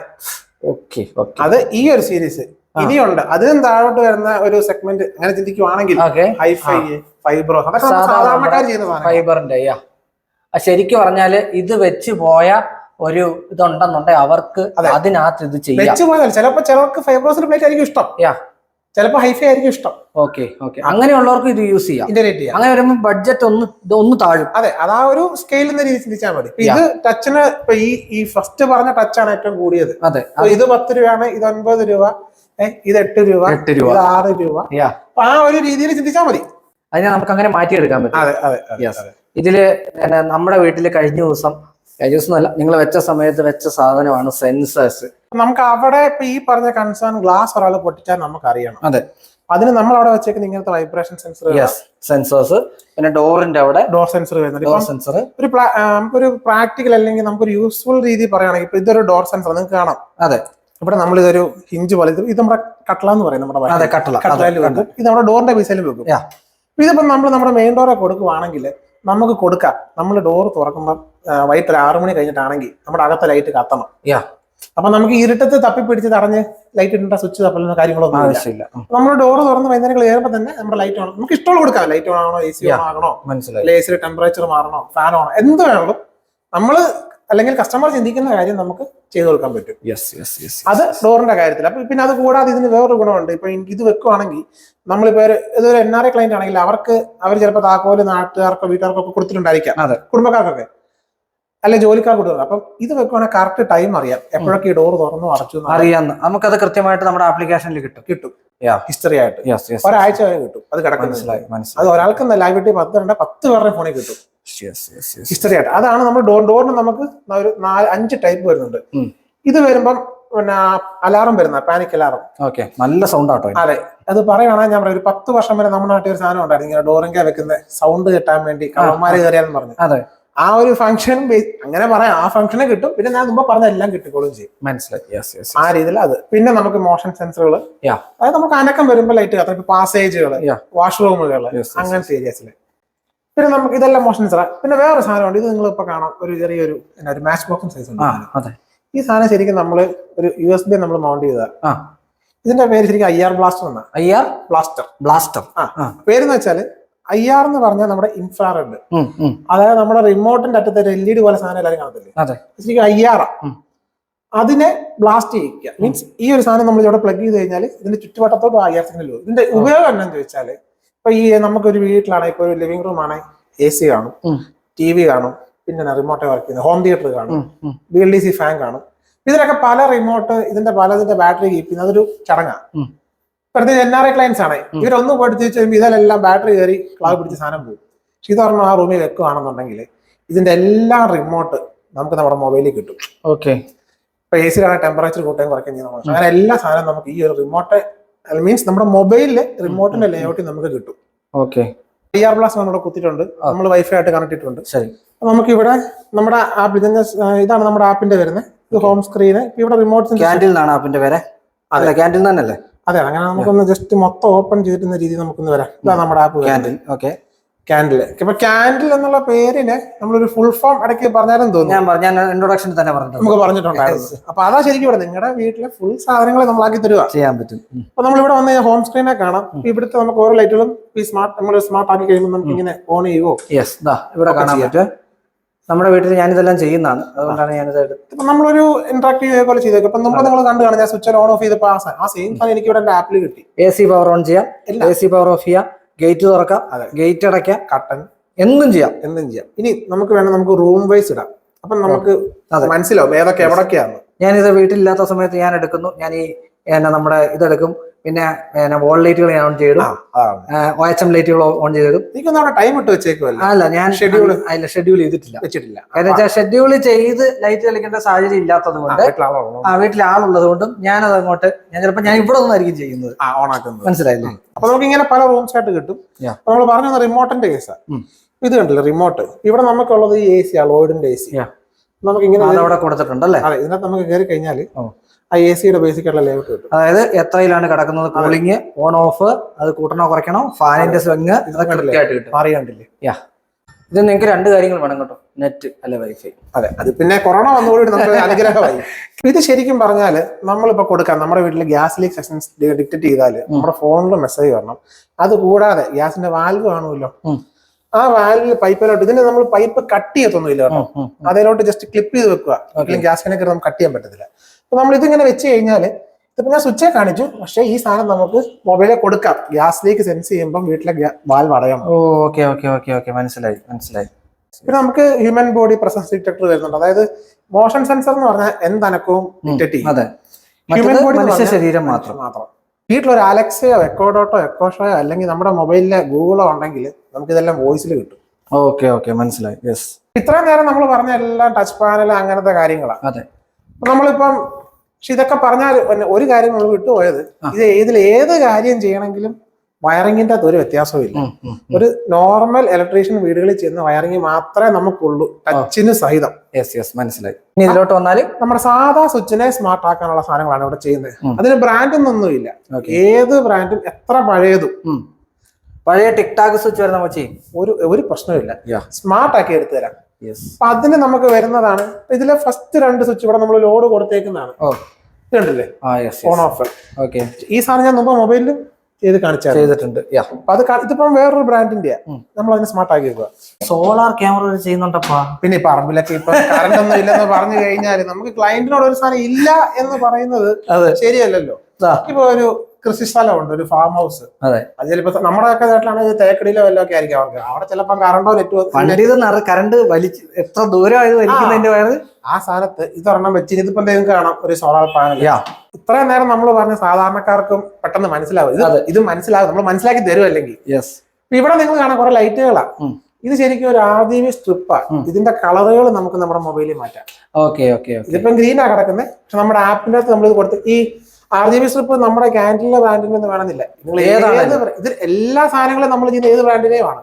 Okay okay. അത് ഈ ഒരു സീരീസ് ഇനിയുണ്ട്. അതിനും താഴോട്ട് വരുന്ന ഒരു സെഗ്മെന്റ് അങ്ങനെ ചിന്തിക്കുവാണെങ്കിൽ ഹൈഫൈ ഫൈബ്രോ അതൊക്കെ സാധാരണക്കാർ ചെയ്യുന്ന ഫൈബറിന്റെ ശരിക്കും പറഞ്ഞാൽ ഇത് വെച്ച് പോയ ഒരു ഇതുണ്ടെന്നുണ്ടെങ്കിൽ അവർക്ക് അതെ. അതിനകത്ത് ഇത് ചെയ്യാം. വെച്ച് പോയാൽ ചിലപ്പോ ചിലർക്ക് ഫൈബ്രോസിന്റെ പ്ലേറ്റ് ആയിരിക്കും ഇഷ്ടം. യാ ചിലപ്പോ ഹൈഫൈ ആയിരിക്കും ഇഷ്ടം. ഓക്കെ ഓക്കെ അങ്ങനെയുള്ളവർക്ക് ഇത് യൂസ് ചെയ്യാം. ഇന്റർനെറ്റ് ചെയ്യാം. അങ്ങനെ വരുമ്പോൾ ബഡ്ജറ്റ് ഒന്ന് ഒന്ന് താഴും. അതെ അതാ ഒരു സ്കെയിൽ എന്ന രീതി ചിന്തിച്ചാൽ മതി. ഇത് ടച്ചിന് ഇപ്പൊ ഈ ഈ ഫസ്റ്റ് പറഞ്ഞ ടച്ചാണ് ഏറ്റവും കൂടിയത്. അതെ ഇത് പത്ത് രൂപയാണ് ഇത് ഒൻപത് രൂപ ഇത് എട്ട് രൂപ എട്ട് രൂപ. ഇത് ആറ് രൂപ. അപ്പൊ ആ ഒരു രീതിയിൽ ചിന്തിച്ചാൽ മതി. അതിനെ നമുക്ക് അങ്ങനെ മാറ്റിയെടുക്കാൻ പറ്റും. അതെ അതെ അതെ, ഇതിൽ നമ്മുടെ വീട്ടിൽ കഴിഞ്ഞ ദിവസം കഴിഞ്ഞ ദിവസം അല്ല നിങ്ങൾ വെച്ച സമയത്ത് വെച്ച സാധനമാണ് സെൻസേഴ്സ് നമുക്ക് അവിടെ ഇപ്പൊ ഈ പറഞ്ഞ കൺസേൺ ഗ്ലാസ് ഒരാൾ പൊട്ടിച്ചാൽ നമുക്ക് അറിയണം അതെ. അതിന് നമ്മൾ അവിടെ വെച്ചേക്കുന്ന ഇങ്ങനത്തെ വൈബ്രേഷൻ സെൻസർ സെൻസേഴ്സ് പിന്നെ ഡോറിന്റെ അവിടെ ഡോർ സെൻസർ വരുന്നുണ്ട്. ഡോർ സെൻസർ ഒരു ഒരു പ്രാക്ടിക്കൽ അല്ലെങ്കിൽ നമുക്കൊരു യൂസ്ഫുൾ രീതി പറയുകയാണെങ്കിൽ ഇപ്പൊ ഇതൊരു ഡോർ സെൻസർ നിങ്ങൾക്ക് കാണാം. അതെ. ഇവിടെ നമ്മൾ ഇതൊരു ഹിഞ്ച് പോലെ ഇത് നമ്മുടെ കട്ടള എന്ന് പറയും നമ്മുടെ അതെ കട്ടള വെക്കും. ഇത് നമ്മുടെ ഡോറിന്റെ പീസയിൽ വെക്കും. ഇതിപ്പോ നമ്മൾ നമ്മുടെ മെയിൻ ഡോറെ കൊടുക്കുവാണെങ്കിൽ നമുക്ക് കൊടുക്കാം. നമ്മൾ ഡോർ തുറക്കുമ്പോൾ വൈകിട്ട് ഒരു ആറു മണി കഴിഞ്ഞിട്ടാണെങ്കിൽ നമ്മുടെ അകത്തെ ലൈറ്റ് കത്തണം. അപ്പൊ നമുക്ക് ഇരുട്ടത്ത് തപ്പി പിടിച്ച് തടഞ്ഞ് ലൈറ്റ് ഇടേണ്ട സ്വിച്ച് തപ്പലുന്ന കാര്യങ്ങളൊന്നും ആവശ്യമില്ല. നമ്മൾ ഡോർ തുറന്ന് വൈകുന്നേരം കയറുമ്പോൾ തന്നെ നമ്മുടെ ലൈറ്റ് ഓൺ നമുക്ക് ഇഷ്ടമുള്ള കൊടുക്കാം. ലൈറ്റ് ഓൺ ആണോ എ സി ഓൺ ആകണോ മനസ്സിലായി എ സി ടെമ്പറേച്ചർ മാറണോ ഫാൻ ഓണോ എന്ത് വേണമെങ്കിലും നമ്മൾ അല്ലെങ്കിൽ കസ്റ്റമർ ചിന്തിക്കുന്ന കാര്യം നമുക്ക് ചെയ്തു കൊടുക്കാൻ പറ്റും. അത് ഡോറിന്റെ കാര്യത്തിൽ അപ്പൊ പിന്നെ അത് കൂടാതെ ഇതിന് വേറൊരു ഗുണമുണ്ട്. ഇപ്പൊ എനിക്ക് ഇത് വെക്കുവാണെങ്കിൽ നമ്മളിപ്പോ ഒരു ഇതൊരു എൻ ആർ ഐ ക്ലയന്റ് ആണെങ്കിൽ അവർക്ക് അവർ ചിലപ്പോൾ താക്കോൽ നാട്ടുകാർക്കോ വീട്ടുകാർക്കോ ഒക്കെ കൊടുത്തിട്ടുണ്ടായിരിക്കാം. അതെ. കുടുംബക്കാർക്കൊക്കെ. അല്ലെ ജോലിക്കാർ കൊടുക്കുന്നത് അപ്പം ഇത് വെക്കുവാണെങ്കിൽ കറക്റ്റ് ടൈം അറിയാം. എപ്പോഴൊക്കെ ഈ ഡോർ തുറന്നു അടച്ചു അറിയാം. നമുക്ക് നമുക്കത് കൃത്യമായിട്ട് നമ്മുടെ ആപ്ലിക്കേഷനിൽ കിട്ടും. കിട്ടും. ഹിസ്റ്ററി ആയിട്ട്. ഒരാഴ്ച വരെ കിട്ടും. അത് മനസ്സിലായി അത് ഒരാൾക്ക് ലൈബ്രറ്റി പത്ത് രണ്ട് പത്ത് പേരുടെ ഫോണിൽ കിട്ടും. ഹിസ്റ്ററി ആയിട്ട്. അതാണ് നമ്മൾ ഡോർ ഡോറിന് നമുക്ക് ഒരു നാല് അഞ്ച് ടൈപ്പ് വരുന്നുണ്ട്. ഇത് വരുമ്പം പിന്നെ അലാറം വരുന്ന പാനിക് അലാറം ഓക്കെ നല്ല സൗണ്ട് ആട്ടോ അതെ. അത് പറയുകയാണെങ്കിൽ ഞാൻ പറയാം ഒരു പത്ത് വർഷം വരെ നമ്മുടെ നാട്ടിൽ ഒരു സാധനം ഉണ്ടായിരുന്നു. ഇങ്ങനെ ഡോറിങ്ക വെക്കുന്ന സൗണ്ട് കിട്ടാൻ വേണ്ടി കള്ളന്മാര് കയറിയാന്ന് പറഞ്ഞു. അതെ. ആ ഒരു ഫംഗ്ഷൻ അങ്ങനെ പറയാം ആ ഫംഗ്ഷനെ കിട്ടും. പിന്നെ ഞാൻ മുമ്പ് പറഞ്ഞ എല്ലാം കിട്ടിക്കോളും ചെയ്യും. മനസ്സിലായി. ആ രീതിയിൽ അത്. പിന്നെ നമുക്ക് മോഷൻ സെൻസറുകൾ അതായത് നമുക്ക് അനക്കം വരുമ്പോൾ ലൈറ്റ് കത്തും ഇപ്പൊ പാസേജുകൾ. വാഷ്റൂമുകൾ അങ്ങനത്തെ ഏരിയസിൽ പിന്നെ നമുക്ക് ഇതെല്ലാം മോഷൻ സെൻസർ പിന്നെ വേറെ സാധനമുണ്ട് ഇത് നിങ്ങൾ ഇപ്പൊ കാണാം. ഒരു ചെറിയൊരു എന്നാ, ഒരു മാച്ച് ബോക്സും സൈസ് ഉണ്ട് ഈ സാധനം ശരിക്കും നമ്മൾ ഒരു യു എസ് ബി നമ്മൾ മൗണ്ട് ചെയ്താൽ ഇതിന്റെ പേര് ശരിക്കും ഐ ആർ ബ്ലാസ്റ്റർ എന്നാ. ഐ ആർ ബ്ലാസ്റ്റർ ബ്ലാസ്റ്റർ ആ. പേരെന്ന് വെച്ചാൽ ഐ ആർ എന്ന് പറഞ്ഞാൽ നമ്മുടെ ഇൻഫ്രാറെഡ്. അതായത് നമ്മുടെ റിമോട്ടിന്റെ അറ്റത്ത് ഒരു എൽ ഇ ഡി പോലെ സാധനം എല്ലാവരും കാണത്തില്ലേ ശരിക്കും ഐ ആർ. അതിനെ ബ്ലാസ്റ്റ് ചെയ്യിക്കുക മീൻസ് ഈ ഒരു സാധനം നമ്മൾ ഇവിടെ പ്ലഗ് ചെയ്ത് കഴിഞ്ഞാൽ ഇതിന്റെ ചുറ്റുവട്ടത്തോട്ട് ഐ ആർ സിഗ്നൽ ഇതിന്റെ ഉപയോഗം എന്താണെന്ന് ചോദിച്ചാൽ ഇപ്പൊ ഈ നമുക്കൊരു വീട്ടിലാണ് ഇപ്പൊ ഒരു ലിവിംഗ് റൂം ആണ് എ സി കാണും. ടി വി കാണും പിന്നെ റിമോട്ട് വർക്ക് ചെയ്യുന്നത് ഹോം തിയേറ്റർ കാണും. B L D C fan കാണും ഇതിനൊക്കെ പല റിമോട്ട് ഇതിന്റെ പല ഇതിന്റെ ബാറ്ററി കീപ്പ് ചെയ്യുന്ന അതൊരു ചടങ്ങാണ്. പ്രത്യേകിച്ച് എൻ ആർ ഐ ക്ലയൻസ് ആണ്. ഇവരൊന്ന് പോയിട്ട് ചോദിച്ചു കഴിയുമ്പോൾ ഇതിലെല്ലാം ബാറ്ററി കയറി ക്ലാവ് പിടിച്ച് സാധനം പോകും. പക്ഷെ ഇത് പറഞ്ഞാൽ ആ റൂമിൽ വെക്കുകയാണെന്നുണ്ടെങ്കിൽ ഇതിന്റെ എല്ലാ റിമോട്ട് നമുക്ക് നമ്മുടെ മൊബൈലിൽ കിട്ടും. ഓക്കെ ഇപ്പൊ എ സിയിലാണ് ടെമ്പറേച്ചർ കൂട്ടുകയും കുറയ്ക്കുകയും ചെയ്യുന്നത് അങ്ങനെ എല്ലാ സാധനവും നമുക്ക് ഈ ഒരു റിമോട്ട് മീൻസ് നമ്മുടെ മൊബൈലിലെ റിമോട്ടിന്റെ ലേഔട്ടിൽ നമുക്ക് കിട്ടും. ഓക്കെ ഐ ആർ ബ്ലാസ് നമ്മുടെ കുത്തിയിട്ടുണ്ട്. നമ്മൾ വൈഫൈ ആയിട്ട് കണക്ട് ചെയ്തിട്ടുണ്ട് ശരി. നമുക്ക് ഇവിടെ നമ്മുടെ ആപ്പ് ഇതിന്റെ ഇതാണ് നമ്മുടെ ആപ്പിന്റെ വരുന്നത്. ഇത് ഹോം സ്ക്രീന് ഇവിടെ റിമോട്ട് ക്യാൻഡിൽ ആണ് ആപ്പിന്റെ പേര്? അതെ. ക്യാൻഡിൽ തന്നെയല്ലേ? അതെ അങ്ങനെ നമുക്കൊന്ന് ജസ്റ്റ് മൊത്തം ഓപ്പൺ ചെയ്തിരുന്ന രീതി നമുക്കൊന്ന് വരാം. ഇതാ നമ്മുടെ ആപ്പ് ക്യാൻഡിൽ ഓക്കെ ക്യാൻഡിൽ ഇപ്പൊ ക്യാൻഡിൽ എന്നുള്ള പേരിന് നമ്മളൊരു ഫുൾ ഫോം ഇടയ്ക്ക് പറഞ്ഞാലും തോന്നുന്നു ഞാൻ പറഞ്ഞു ഞാൻ ഇൻട്രൊഡക്ഷനിൽ തന്നെ പറഞ്ഞു നമുക്ക് പറഞ്ഞിട്ടുണ്ടായിരുന്നു. അപ്പൊ അതാ ശരിക്കും ഇവിടെ നിങ്ങളുടെ വീട്ടിലെ ഫുൾ സാധനങ്ങൾ നമ്മളാക്കി തരുക ചെയ്യാൻ പറ്റും. അപ്പൊ നമ്മൾ ഇവിടെ വന്ന് കഴിഞ്ഞാൽ ഹോം സ്ക്രീനെ കാണാം. ഇവിടുത്തെ നമുക്ക് ഓരോ ലൈറ്റുകളും ഈ സ്മാർട്ട് നമ്മൾ സ്മാർട്ട് ആക്കി കഴിയുമ്പോൾ നമുക്ക് ഇങ്ങനെ ഓൺ ചെയ്യുവോ? യെസ് ഇവിടെ കാണാൻ പറ്റും നമ്മുടെ വീട്ടിൽ ഞാനിതെല്ലാം ചെയ്യുന്നതാണ്. അതുകൊണ്ടാണ് ഞാനിത് ഇപ്പൊ നമ്മളൊരു ഇന്ററാക്ടീവ് പോലെ ചെയ്തേക്കും. അപ്പൊ നമ്മൾ നിങ്ങൾ കണ്ടു കാണാം ഞാൻ സ്വിച്ച് ഓൺ ഓഫ് ചെയ്ത് ആ ആ സെയിം ഫാൻ എനിക്ക് ഇവിടെ ആപ്പിൽ കിട്ടി. എ സി പവർ ഓൺ ചെയ്യാം. എ സി പവർ ഓഫ് ചെയ്യാം. ഗേറ്റ് തുറക്കാം. ഗേറ്റ് അടയ്ക്കാം. കട്ടൻ എന്തും ചെയ്യാം. എന്തും ചെയ്യാം. ഇനി നമുക്ക് വേണം നമുക്ക് റൂം വൈസ് ഇടാം. അപ്പൊ നമുക്ക്. മനസ്സിലാവും ഏതൊക്കെ എവിടൊക്കെയാണ് ഞാനിത് വീട്ടിലില്ലാത്ത സമയത്ത് ഞാൻ എടുക്കുന്നു. ഞാൻ ഈ എന്നാ നമ്മുടെ ഇതെടുക്കും. പിന്നെ പിന്നെ വോൾ ലൈറ്റുകൾ ഞാൻ ഓൺ ചെയ്തു. ഒ എച്ച് എം ലൈറ്റുകൾ ഓൺ ചെയ്തു. ടൈം ഇട്ട് വെച്ചേക്കുമല്ലോ അല്ല ഞാൻ ഷെഡ്യൂൾ അല്ല ഷെഡ്യൂൾ ചെയ്തിട്ടില്ല. വെച്ചിട്ടില്ല. കാരണം വെച്ചാൽ ഷെഡ്യൂൾ ചെയ്ത് ലൈറ്റ് തെളിക്കേണ്ട സാഹചര്യം ഇല്ലാത്തത് കൊണ്ട് ആ വീട്ടിൽ ആളുള്ളത് കൊണ്ടും ഞാനത് അങ്ങോട്ട് ഞാൻ ചിലപ്പോൾ ഞാൻ ഇവിടെ നിന്നായിരിക്കും ചെയ്യുന്നത്. ഓൺ ആക്കുന്നത്. മനസ്സിലായില്ലേ? അപ്പൊ നമുക്ക് ഇങ്ങനെ പല റൂംസ് ആയിട്ട് കിട്ടും. നമ്മൾ പറഞ്ഞത് റിമോട്ടിന്റെ കേസാ. ഇത് കണ്ടില്ല റിമോട്ട് ഇവിടെ നമുക്കുള്ളത് ഈ എ സി ആ ലോയിഡിന്റെ എ സി നമുക്ക് ഇങ്ങനെ അതവിടെ കൊടുത്തിട്ടുണ്ട് അല്ലേ? അതെ ഇതിനകത്ത് നമുക്ക് കയറി കഴിഞ്ഞാൽ. ആ എ സിയുടെ ബേസിക് ആയിട്ടുള്ള ലേഔട്ട് കിട്ടും. അതായത് എത്രയിലാണ് കിടക്കുന്നത് കൂളിംഗ് ഓൺ ഓഫ് അത് കൂട്ടണോ കുറയ്ക്കണോ ഫാനിന്റെ സ്വങ് ഇതൊക്കെ യാ ഇത് നിങ്ങൾക്ക് രണ്ട് കാര്യങ്ങൾ വേണം കേട്ടോ. നെറ്റ് അല്ലെ വൈഫൈ അതെ. അത് പിന്നെ കൊറോണ വന്നുകൂടി നമുക്ക് അനുഗ്രഹമായി. ഇത് ശരിക്കും പറഞ്ഞാൽ നമ്മളിപ്പോ കൊടുക്കാം. നമ്മുടെ വീട്ടിൽ ഗ്യാസ് ലീക്ക് സെഷൻസ് ഡിറ്റക്ട് ചെയ്താൽ നമ്മുടെ ഫോണിൽ മെസ്സേജ് വരണം. അത് കൂടാതെ ഗ്യാസിന്റെ വാൽവ് കാണുമല്ലോ. ആ വാൽവിൽ പൈപ്പിലോട്ട് ഇതിന് നമ്മൾ പൈപ്പ് കട്ട് ചെയ്യത്തൊന്നുമില്ല കേട്ടോ. അതിലോട്ട് ജസ്റ്റ് ക്ലിപ്പ് ചെയ്ത് വെക്കുക. അല്ലെങ്കിൽ ഗ്യാസ് കണക്ട് നമുക്ക് കട്ട് ചെയ്യാൻ പറ്റത്തില്ല. അപ്പൊ നമ്മൾ ഇതിങ്ങനെ വെച്ച് കഴിഞ്ഞാൽ ഇതിപ്പോ ഞാൻ സ്വിച്ചേ കാണിച്ചു. പക്ഷേ ഈ സാധനം നമുക്ക് മൊബൈലിൽ കൊടുക്കാം. ഗ്യാസ് ലീക്ക് സെൻസ് ചെയ്യുമ്പോൾ വീട്ടിലെ valve അടയണം. Okay okay okay okay. മനസ്സിലായി മനസ്സിലായി. പിന്നെ നമുക്ക് ഹ്യൂമൻ ബോഡി പ്രസൻസ് ഡിറ്റക്ടർ വരുന്നുണ്ട്. അതായത് മോഷൻ സെൻസർ എന്ന് പറഞ്ഞാൽ എന്തനക്കവും ഡിറ്റക്ട് ചെയ്യും. അതെ. ഹ്യൂമൻ ബോഡി ശരീരം മാത്രം. മാത്രം. വീട്ടിലൊരു അലക്സയോ എക്കോഡോട്ടോ എക്കോഷോയോ അല്ലെങ്കിൽ നമ്മുടെ മൊബൈലിലെ ഗൂഗിളോ ഉണ്ടെങ്കിൽ നമുക്ക് ഇതെല്ലാം വോയിസിൽ കിട്ടും. Okay okay. മനസ്സിലായി. യെസ് ഇത്രയും നേരം നമ്മൾ പറഞ്ഞ എല്ലാം ടച്ച് പാനൽ അങ്ങനത്തെ കാര്യങ്ങളാണ് അതെ. നമ്മളിപ്പം പക്ഷെ ഇതൊക്കെ പറഞ്ഞാൽ ഒരു കാര്യം നമ്മൾ വിട്ടുപോയത് ഇത് ഇതിൽ ഏത് കാര്യം ചെയ്യണമെങ്കിലും വയറിങ്ങിന്റെ അകത്ത് ഒരു ഉം. ഒരു നോർമൽ ഇലക്ട്രീഷ്യൻ വീടുകളിൽ ചെയ്യുന്ന വയറിങ് മാത്രമേ നമുക്കുള്ളൂ. ടച്ചിന് സഹിതം. യെസ് യെസ് മനസ്സിലായി. ഇനി ഇതിലോട്ട് വന്നാൽ നമ്മുടെ സാധാ സ്വിച്ചിനെ സ്മാർട്ട് ആക്കാനുള്ള സാധനങ്ങളാണ് ഇവിടെ ചെയ്യുന്നത്. അതിന് ബ്രാൻഡ് ഒന്നുമില്ല. ഏത് ബ്രാൻഡും എത്ര പഴയതും. പഴയ ടിക് സ്വിച്ച് വരെ നമ്മൾ ചെയ്യും ഒരു ഒരു പ്രശ്നമില്ല. സ്മാർട്ട് ആക്കി എടുത്തു തരാം. അപ്പൊ അതിന് നമുക്ക് വരുന്നതാണ്. ഇതിലെ ഫസ്റ്റ് രണ്ട് സ്വിച്ച് ഇവിടെ നമ്മൾ ലോഡ് കൊടുത്തേക്കുന്നതാണ്. കണ്ടില്ലേ? ആ യെസ് ഓൺ ഓഫ് ഓക്കെ ഈ സാധനം ഞാൻ മുമ്പ് മൊബൈലിലും ചെയ്ത് കാണിച്ചാൽ ചെയ്തിട്ടുണ്ട്. യാ. അപ്പൊ അത് ഇതിപ്പം വേറൊരു ബ്രാൻഡിന്റെ. നമ്മൾ അതിനെ സ്മാർട്ട് ആക്കി വെക്കുക. സോളാർ ക്യാമറ ചെയ്യുന്നുണ്ടപ്പാ. പിന്നെ പറമ്പിലൊക്കെ ഇപ്പൊ കറണ്ട് ഒന്നും ഇല്ലെന്ന് പറഞ്ഞു കഴിഞ്ഞാൽ നമുക്ക് ക്ലയന്റിനോട് ഒരു സാധനം ഇല്ല എന്ന് പറയുന്നത് ശരിയല്ലല്ലോ. ഇപ്പൊ ഒരു കൃഷി സ്ഥലമുണ്ട് ഒരു ഫാം ഹൗസ് അതെ. അത് ചിലപ്പോ നമ്മുടെ ഒക്കെ നാട്ടിലാണെങ്കിൽ തേക്കടിയിലോ വല്ലതും ഒക്കെ ആയിരിക്കും അവർക്ക്. അവിടെ ചിലപ്പോൾ കറണ്ടോ നെറ്റ് ഇത് കറണ്ട് വലിച്ച് എത്ര ദൂരമായത് വലിക്കുന്നതിന്റെ വയറ്? ആ സ്ഥാനത്ത് ഇതൊരെണ്ണം വെച്ച് ഇതിപ്പോ എന്തെങ്കിലും കാണാം ഒരു സോളാർ പാനൽ ഇത്രയും നേരം നമ്മൾ പറഞ്ഞ സാധാരണക്കാർക്കും പെട്ടെന്ന് മനസ്സിലാവും. ഇത്. ഇത് മനസ്സിലാവും നമ്മൾ മനസ്സിലാക്കി തരും അല്ലെങ്കിൽ. യെസ് ഇവിടെ നിങ്ങൾ കാണാൻ കുറെ ലൈറ്റുകളാ. ഇത് ശരിക്കും ഒരു ആർ സ്ട്രിപ്പാണ് ഇതിന്റെ കളറുകൾ നമുക്ക് നമ്മുടെ മൊബൈലിൽ മാറ്റാം. Okay okay okay. ഇതിപ്പം ഗ്രീനാ കിടക്കുന്നത് പക്ഷെ നമ്മുടെ ആപ്പിന്റെ അകത്ത് നമ്മൾ ഇത് കൊടുത്ത് ഈ ആർ ജി ബി സ്ട്രിപ്പ് നമ്മുടെ കാൻഡിലെ ബ്രാൻഡിന്റെ ഒന്നും വേണമെന്നില്ല. നിങ്ങൾ ഏതാണ് ഇത്? എല്ലാ സാധനങ്ങളും നമ്മൾ ചെയ്യുന്ന ഏത് ബ്രാൻഡിനെയും ആണ്.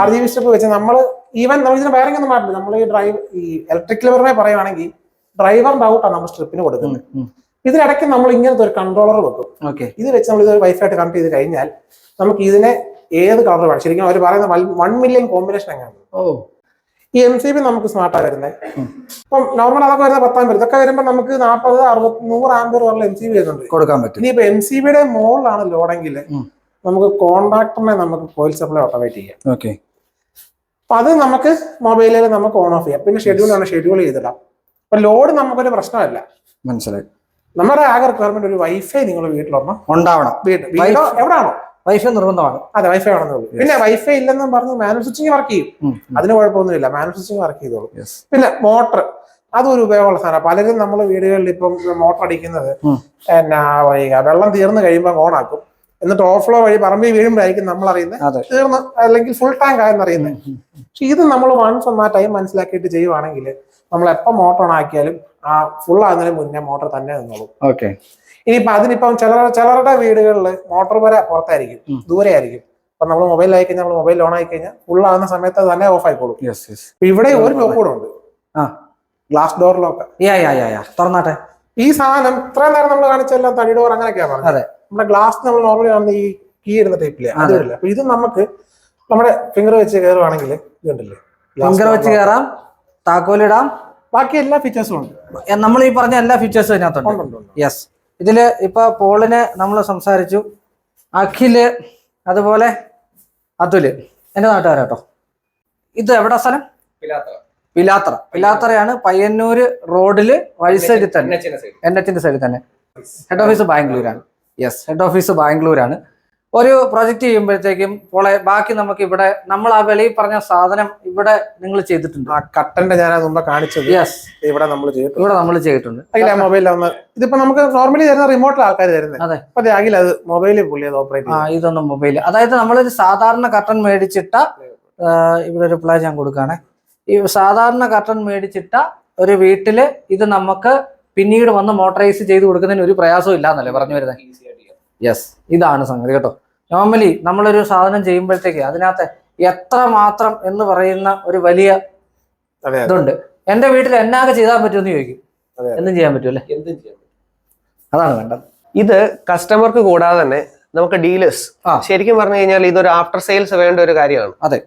ആർ ജി ബി സ്ട്രിപ്പ് വെച്ച് നമ്മൾ ഈവൻ നമ്മൾ ഇതിന് വയറിംഗ് ഒന്നും മാറ്റില്ല നമ്മൾ ഈ ഡ്രൈവ് ഈ ഇലക്ട്രിക് ലിവറിനെ പറയുകയാണെങ്കിൽ ഡ്രൈവർ ഔട്ടാണ് നമ്മൾ സ്ട്രിപ്പിന് കൊടുക്കുന്നത്. ഇതിനിടയ്ക്ക് നമ്മൾ ഇങ്ങനത്തെ ഒരു കൺട്രോളർ വെക്കും. ഓക്കെ. ഇത് വെച്ച് നമ്മൾ ഇത് വൈഫൈ ആയിട്ട് കണക്ട് ചെയ്ത് കഴിഞ്ഞാൽ നമുക്ക് ഇതിനെ ഏത് കളർ വേണം? ശരിക്കും അവർ പറയുന്ന വൺ മില്യൺ കോമ്പിനേഷൻ എങ്ങനെയാണ്? ഓ. ഈ എം സി ബി നമുക്ക് സ്മാർട്ടാണ് വരുന്നത് ഇപ്പം നോർമൽ അതൊക്കെ വരുന്ന പത്താം പേര്. ഇതൊക്കെ വരുമ്പോൾ നമുക്ക് നാൽപ്പത് അറുപത് നൂറ് ആമ്പർ വരെ എം സി ബി വരുന്നുണ്ട്. കൊടുക്കാൻ പറ്റും. ഇനി എം സി ബിയുടെ മുകളിലാണ് ലോഡെങ്കിൽ. നമുക്ക് കോൺട്രാക്ടറിനെ നമുക്ക് കോയിൽ സപ്ലൈ ഓട്ടോമേറ്റ് ചെയ്യാം. ഓക്കെ. അപ്പൊ അത് നമുക്ക് മൊബൈലിൽ നമുക്ക് ഓൺ ഓഫ് ചെയ്യാം. പിന്നെ ഷെഡ്യൂൾ ആണ് ഷെഡ്യൂൾ ചെയ്തിടാം. അപ്പൊ ലോഡ് നമുക്കൊരു പ്രശ്നമല്ല. മനസ്സിലായി. നമ്മുടെ ആകെ റിക്വയർമെന്റ് ഒരു വൈഫൈ നിങ്ങൾ വീട്ടിലൊന്നും ഉണ്ടാവണം. വീട്ടിൽ വീടോ എവിടെയാണോ വൈഫൈ നിർബന്ധമാണ്. അതെ വൈഫൈ ആണെന്ന് ഉള്ളൂ പിന്നെ വൈഫൈ ഇല്ലെന്നും പറഞ്ഞ് മാനുവൽ സ്വിച്ചിങ് വർക്ക് ചെയ്യും. അതിന് കുഴപ്പമൊന്നുമില്ല. മാനുവൽ സ്വിച്ചിങ് വർക്ക് ചെയ്തോളൂ. പിന്നെ മോട്ടർ അതൊരു ഉപയോഗമുള്ള സാധനം പലരും നമ്മൾ വീടുകളിൽ ഇപ്പം മോട്ടർ അടിക്കുന്നത്. എന്നാ പറയുക വെള്ളം തീർന്നു കഴിയുമ്പോൾ ഓൺ ആക്കും. എന്നിട്ട് ഓവർഫ്ലോ വഴി പറമ്പിൽ വീഴുമ്പോഴായിരിക്കും നമ്മൾ അറിയുന്നത്. തീർന്ന് അല്ലെങ്കിൽ ഫുൾ ടാങ്ക് ആയെന്ന് അറിയുന്നത്. പക്ഷെ ഇത് നമ്മൾ വൺസ് ഒന്നാ ടൈം മനസ്സിലാക്കിയിട്ട് ചെയ്യുവാണെങ്കിൽ നമ്മൾ എപ്പോൾ മോട്ടർ ഓൺ ആക്കിയാലും ആ ഫുൾ ആകുന്നതിന് മുന്നേ മോട്ടർ തന്നെ നിന്നോളും. ഓക്കെ ഇനിയിപ്പോ അതിനിപ്പം ചില ചിലരുടെ വീടുകളിൽ മോട്ടോർ വരെ പുറത്തായിരിക്കും. ദൂരെ ആയിരിക്കും അപ്പൊ നമ്മൾ മൊബൈൽ ആയി കഴിഞ്ഞാൽ നമ്മൾ മൊബൈൽ ഓൺ ആയി കഴിഞ്ഞാൽ ഫുൾ ആകുന്ന സമയത്ത് തന്നെ ഓഫ് ആയിക്കോളും. ഇവിടെ ഒരു ലോക്ക് കൂടെ ഉണ്ട്. ഗ്ലാസ് ഡോർ ലോക്ക് തുറന്നാട്ടെ. ഈ സാധനം ഇത്രയും നേരം നമ്മൾ കാണിച്ചെല്ലാം തടി ഡോർ അങ്ങനെയൊക്കെയാ പറഞ്ഞത്. നമ്മുടെ ഗ്ലാസ് നമ്മൾ നോർമലി കാണുന്ന ഈ കീ ഇടുന്ന ടൈപ്പിൽ അതുമില്ല? അപ്പൊ ഇത് നമുക്ക് നമ്മുടെ ഫിംഗർ വെച്ച് കയറുവാണെങ്കിൽ ഇതുണ്ടല്ലേ? ഫിംഗർ വെച്ച്. കയറാം താക്കോലിടാം. ബാക്കി എല്ലാ ഫീച്ചേഴ്സും ഉണ്ട്. നമ്മൾ ഈ പറഞ്ഞ എല്ലാ ഫീച്ചേഴ്സും ഇതിനകത്തുണ്ട്. ഉണ്ട്. യെസ് ഇതിൽ ഇപ്പൊ പോളിനെ നമ്മൾ സംസാരിച്ചു. അഖിൽ അതുപോലെ അതുൽ. എന്റെ നാട്ടുകാരാട്ടോ. ഇത് എവിടെ സ്ഥലം? പിലാത്തറ. പിലാത്തറയാണ് പയ്യന്നൂര് റോഡിൽ വഴിസൈഡിൽ തന്നെ. എൻ എച്ചിന്റെ സൈഡിൽ തന്നെ. ഹെഡ് ഓഫീസ് ബാംഗ്ലൂരാണ്. യെസ് ഹെഡ് ഓഫീസ് ബാംഗ്ലൂരാണ്. ഒരു പ്രൊജക്റ്റ് ചെയ്യുമ്പോഴത്തേക്കും പോളെ ബാക്കി നമുക്ക് ഇവിടെ നമ്മൾ ആ വെളിയിൽ പറഞ്ഞ സാധനം ഇവിടെ നിങ്ങൾ ചെയ്തിട്ടുണ്ട്. ആ കട്ടന്റെ ഞാൻ മുമ്പ് കാണിച്ചത്. യെസ് ഇവിടെ നമ്മൾ ചെയ്തിട്ടുണ്ട്. ഇവിടെ നമ്മൾ ചെയ്തിട്ടുണ്ട്. അഖില മൊബൈലിൽ ഒന്ന് ഇതിപ്പോ നമുക്ക് നോർമലി തരുന്ന റിമോട്ടിൽ ആൾക്കാർ തരുന്നത് അതെ. അപ്പൊ അഖിൽ അത് മൊബൈലിൽ പുള്ളി അത് ഓപ്പറേറ്റ് ആ ഇതൊന്നും മൊബൈൽ അതായത് നമ്മളൊരു സാധാരണ കട്ടൺ മേടിച്ചിട്ട ഇവിടെ ഒരു റിപ്ലൈ ഞാൻ കൊടുക്കുകയാണെ ഈ സാധാരണ കട്ടൺ മേടിച്ചിട്ട ഒരു വീട്ടിൽ ഇത് നമുക്ക് പിന്നീട് വന്ന് മോട്ടറൈസ് ചെയ്ത് കൊടുക്കുന്നതിന് ഒരു പ്രയാസവും ഇല്ല എന്നല്ലേ പറഞ്ഞു വരുന്നത് യെസ് ഇതാണ് സംഗതി കേട്ടോ. നോർമലി നമ്മളൊരു സാധനം ചെയ്യുമ്പോഴത്തേക്ക് അതിനകത്ത് എത്ര മാത്രം എന്ന് പറയുന്ന ഒരു വലിയ ഇതുണ്ട്. എന്റെ വീട്ടിൽ എന്നാകെ ചെയ്താൽ പറ്റുമെന്ന് ചോദിക്കും. എന്തും ചെയ്യാൻ പറ്റുമല്ലേ എന്തും പറ്റും. അതാണ് വേണ്ടത്. ഇത് കസ്റ്റമർക്ക് കൂടാതെ തന്നെ നമുക്ക് ഡീലേഴ്സ് ശരിക്കും പറഞ്ഞു കഴിഞ്ഞാൽ ഇതൊരു ആഫ്റ്റർ സെയിൽസ് വേണ്ട ഒരു കാര്യമാണ്. അതെ.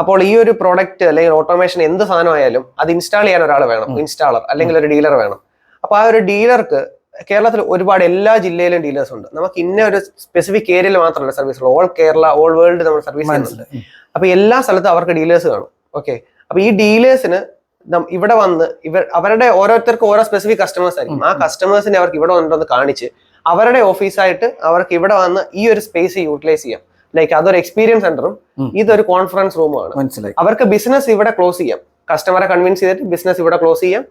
അപ്പോൾ ഈ ഒരു പ്രോഡക്റ്റ് അല്ലെങ്കിൽ ഓട്ടോമേഷൻ എന്ത് സാധനമായാലും അത് ഇൻസ്റ്റാൾ ചെയ്യാൻ ഒരാൾ വേണം ഇൻസ്റ്റാളർ അല്ലെങ്കിൽ ഒരു ഡീലർ വേണം. അപ്പൊ ആ ഒരു ഡീലർക്ക് കേരളത്തിൽ ഒരുപാട് എല്ലാ ജില്ലയിലും ഡീലേഴ്സ് ഉണ്ട്. നമുക്ക് ഇന്ന ഒരു സ്പെസിഫിക് ഏരിയയിൽ മാത്രമല്ല സർവീസ് ഉള്ളൂ ഓൾ കേരള ഓൾ വേൾഡ് നമ്മൾ സർവീസ് ചെയ്യുന്നുണ്ട്. അപ്പൊ എല്ലാ സ്ഥലത്തും അവർക്ക് ഡീലേഴ്സ് കാണും. ഓക്കെ അപ്പൊ ഈ ഡീലേഴ്സിന് ഇവിടെ വന്ന് ഇവർ അവരുടെ ഓരോരുത്തർക്കും ഓരോ സ്പെസിഫിക് കസ്റ്റമേഴ്സ് ആയിരിക്കും. ആ കസ്റ്റമേഴ്സിനെ അവർക്ക് ഇവിടെ വന്നിട്ടൊന്ന് കാണിച്ച് അവരുടെ ഓഫീസായിട്ട് അവർക്ക് ഇവിടെ വന്ന് ഈ ഒരു സ്പേസ് യൂട്ടിലൈസ് ചെയ്യാം. ലൈക്ക് അതൊരു എക്സ്പീരിയൻസ് സെന്ററും ഇതൊരു കോൺഫറൻസ് റൂമാണ് അവർക്ക് ബിസിനസ് ഇവിടെ ക്ലോസ് ചെയ്യാം. കസ്റ്റമറെ കൺവിൻസ് ചെയ്തിട്ട് ബിസിനസ് ഇവിടെ ക്ലോസ് ചെയ്യാം.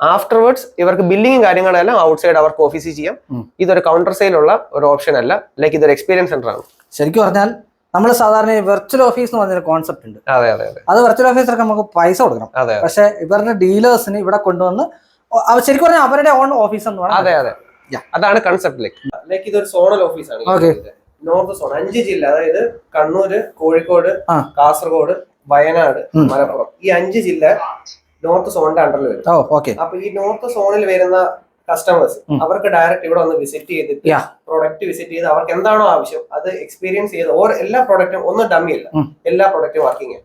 ആഫ്റ്റർവേർഡ്സ് ഇവർക്ക് ബില്ലിങ്ങും കാര്യങ്ങളെല്ലാം ഔട്ട് സൈഡ് അവർക്ക് ഓഫീസിൽ ചെയ്യാം. ഇതൊരു കൗണ്ടർ സെയിലുള്ള ഒരു ഓപ്ഷൻ അല്ല. ലൈക്ക് ഇതൊരു എക്സ്പീരിയൻസ് സെന്റർ ആണ്. ശരിക്കും പറഞ്ഞാൽ നമ്മൾ സാധാരണ വെർച്വൽ ഓഫീസ് എന്ന് പറഞ്ഞൊരു കോൺസെപ്റ്റ് ഉണ്ട്. അതെ അതെ അതെ. അത് വെർച്വൽ ഓഫീസർക്ക് നമുക്ക് പൈസ കൊടുക്കണം. അതെ പക്ഷെ ഇവരുടെ ഡീലേഴ്സിന് ഇവിടെ കൊണ്ടുവന്ന് ശരിക്കും പറഞ്ഞാൽ അവരുടെ ഓൺ ഓഫീസ് എന്ന് അതെ അതെ. Yeah. അതാണ് കൺസെപ്റ്റ് ലൈക്ക്. ലൈക്ക് ഇതൊരു സോണൽ ഓഫീസാണ് ഓക്കെ നോർത്ത് സോൺ അഞ്ച് ജില്ല അതായത് കണ്ണൂര് കോഴിക്കോട് കാസർഗോഡ് വയനാട് മലപ്പുറം. ഈ അഞ്ച് ജില്ല നോർത്ത് സോണിന്റെ അണ്ടറിൽ വരും. അപ്പൊ ഈ നോർത്ത് സോണിൽ വരുന്ന കസ്റ്റമേഴ്സ് അവർക്ക് ഡയറക്റ്റ് ഇവിടെ വന്ന് വിസിറ്റ് ചെയ്തിട്ട് പ്രോഡക്റ്റ് വിസിറ്റ് ചെയ്ത് അവർക്ക് എന്താണോ ആവശ്യം അത് എക്സ്പീരിയൻസ് ചെയ്ത് ഓർ എല്ലാ പ്രൊഡക്റ്റും ഒന്നും ഡമ്മി അല്ല. എല്ലാ പ്രൊഡക്റ്റും വർക്കിംഗ്.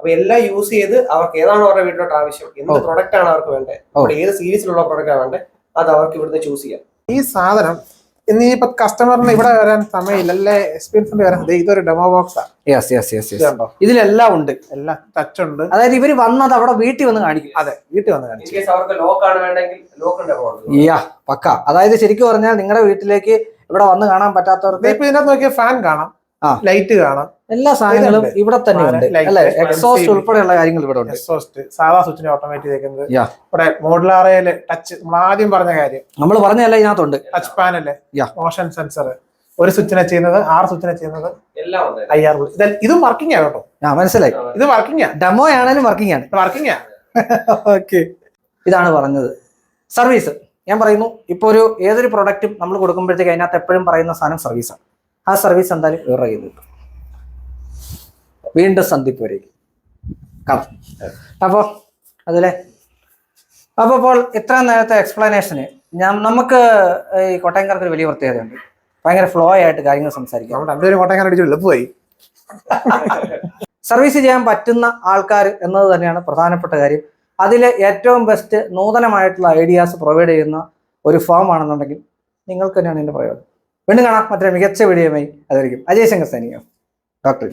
അപ്പൊ എല്ലാം യൂസ് ചെയ്ത് അവർക്ക് ഏതാണോ അവരുടെ വീട്ടിലോട്ട് ആവശ്യം എന്ത്. പ്രൊഡക്റ്റ് ആണ് അവർക്ക് വേണ്ടത് അവിടെ ഏത് സീരീസിലുള്ള പ്രൊഡക്റ്റ് ആണ് വേണ്ടത് അത് അവർക്ക് ഇവിടുന്ന് ചൂസ് ചെയ്യാം. ഈ സാധനം ഇനിയിപ്പോ കസ്റ്റമറിന് ഇവിടെ വരാൻ സമയമില്ല അല്ലേ എക്സ്പീരിയൻസിന്റെ വരാൻ ദേ ഇതൊരു ഡെമോ ബോക്സാ യെസ് യെസ് യെസ് യെസ് ഇതിലെല്ലാം ഉണ്ട്. എല്ലാം ടച്ച് ഉണ്ട്. അതായത് ഇവർ വന്നത് അവിടെ വീട്ടിൽ വന്ന് കാണിക്കും. അതെ വീട്ടിൽ വന്ന് കാണിക്കും. കാണിച്ചു കേസ് ലോക്ക് ആണ് വേണ്ടെങ്കിൽ ലോക്ക് ഉണ്ട് യാ പക്ക. അതായത് ശരിക്കും പറഞ്ഞാൽ നിങ്ങളുടെ വീട്ടിലേക്ക് ഇവിടെ വന്ന് കാണാൻ പറ്റാത്തവർക്ക് ഇപ്പൊ ഇതിനകത്ത് നോക്കിയ ഫാൻ കാണാം. ലൈറ്റ് കാണാം. എല്ലാ സാധനങ്ങളും ഇവിടെ തന്നെ ഉണ്ട്. അല്ലെ? എക്സോസ്റ്റ് ഉൾപ്പെടെയുള്ള കാര്യങ്ങൾ ഇവിടെ ഉണ്ട്. എക്സോസ്റ്റ് സാധാ സ്വിച്ചിനെ ഓട്ടോമേറ്റ് ചെയ്തേക്കുന്നത്. Yeah. ഇവിടെ മോഡുലാറയിൽ ടച്ച് നമ്മൾ ആദ്യം പറഞ്ഞ കാര്യം. നമ്മൾ പറഞ്ഞല്ല ഇതിനകത്തുണ്ട്. Touch panel. മോഷൻ സെൻസർ ഒരു സ്വിച്ചിനെ ചെയ്യുന്നത് ആറ് സ്വിച്ചിനെ ചെയ്യുന്നത് എല്ലാം ഉണ്ട്. ഐ ആർ ഇതും വർക്കിംഗ് ആണ് കേട്ടോ. ആ മനസ്സിലായി. ഇത് വർക്കിംഗ് ആണ് ഡെമോ ആണെങ്കിലും വർക്കിംഗ് ആണ്. വർക്കിംഗ് ആണ് ഓക്കെ ഇതാണ് പറഞ്ഞത്. സർവീസ് ഞാൻ പറയുന്നു ഇപ്പോൾ ഒരു ഏതൊരു പ്രൊഡക്റ്റും നമ്മൾ കൊടുക്കുമ്പോഴത്തേക്ക് അതിനകത്ത് എപ്പോഴും പറയുന്ന സാധനം സർവീസാണ് ആ സർവീസ് എന്തായാലും വേറെ കയ്യിൽ കിട്ടും. വീണ്ടും സന്ധിപ്പ് വരേക്ക്. കാണാം അപ്പോൾ അതിലെ അപ്പോൾ ഇപ്പോൾ ഇത്ര നേരത്തെ എക്സ്പ്ലനേഷന് ഞാൻ നമുക്ക് ഈ കോട്ടയംകാർക്ക് ഒരു വലിയ പ്രത്യേകതയുണ്ട്. ഭയങ്കര ഫ്ലോ ആയിട്ട് കാര്യങ്ങൾ സംസാരിക്കാം. രണ്ടുപേരും കോട്ടയം അടിച്ചു എളുപ്പമായി സർവീസ് ചെയ്യാൻ പറ്റുന്ന ആൾക്കാർ എന്നത് തന്നെയാണ് പ്രധാനപ്പെട്ട കാര്യം. അതിൽ ഏറ്റവും ബെസ്റ്റ് നൂതനമായിട്ടുള്ള ഐഡിയാസ് പ്രൊവൈഡ് ചെയ്യുന്ന ഒരു ഫോം ആണെന്നുണ്ടെങ്കിൽ നിങ്ങൾക്ക് തന്നെയാണ് ഇതിന്റെ പ്രയോജനം. വീണ്ടും കാണാം. മറ്റൊരു മികച്ച വീഡിയോയുമായി അതായിരിക്കും അജയ് ശങ്കർ സൈനിക ഡോക്ടർ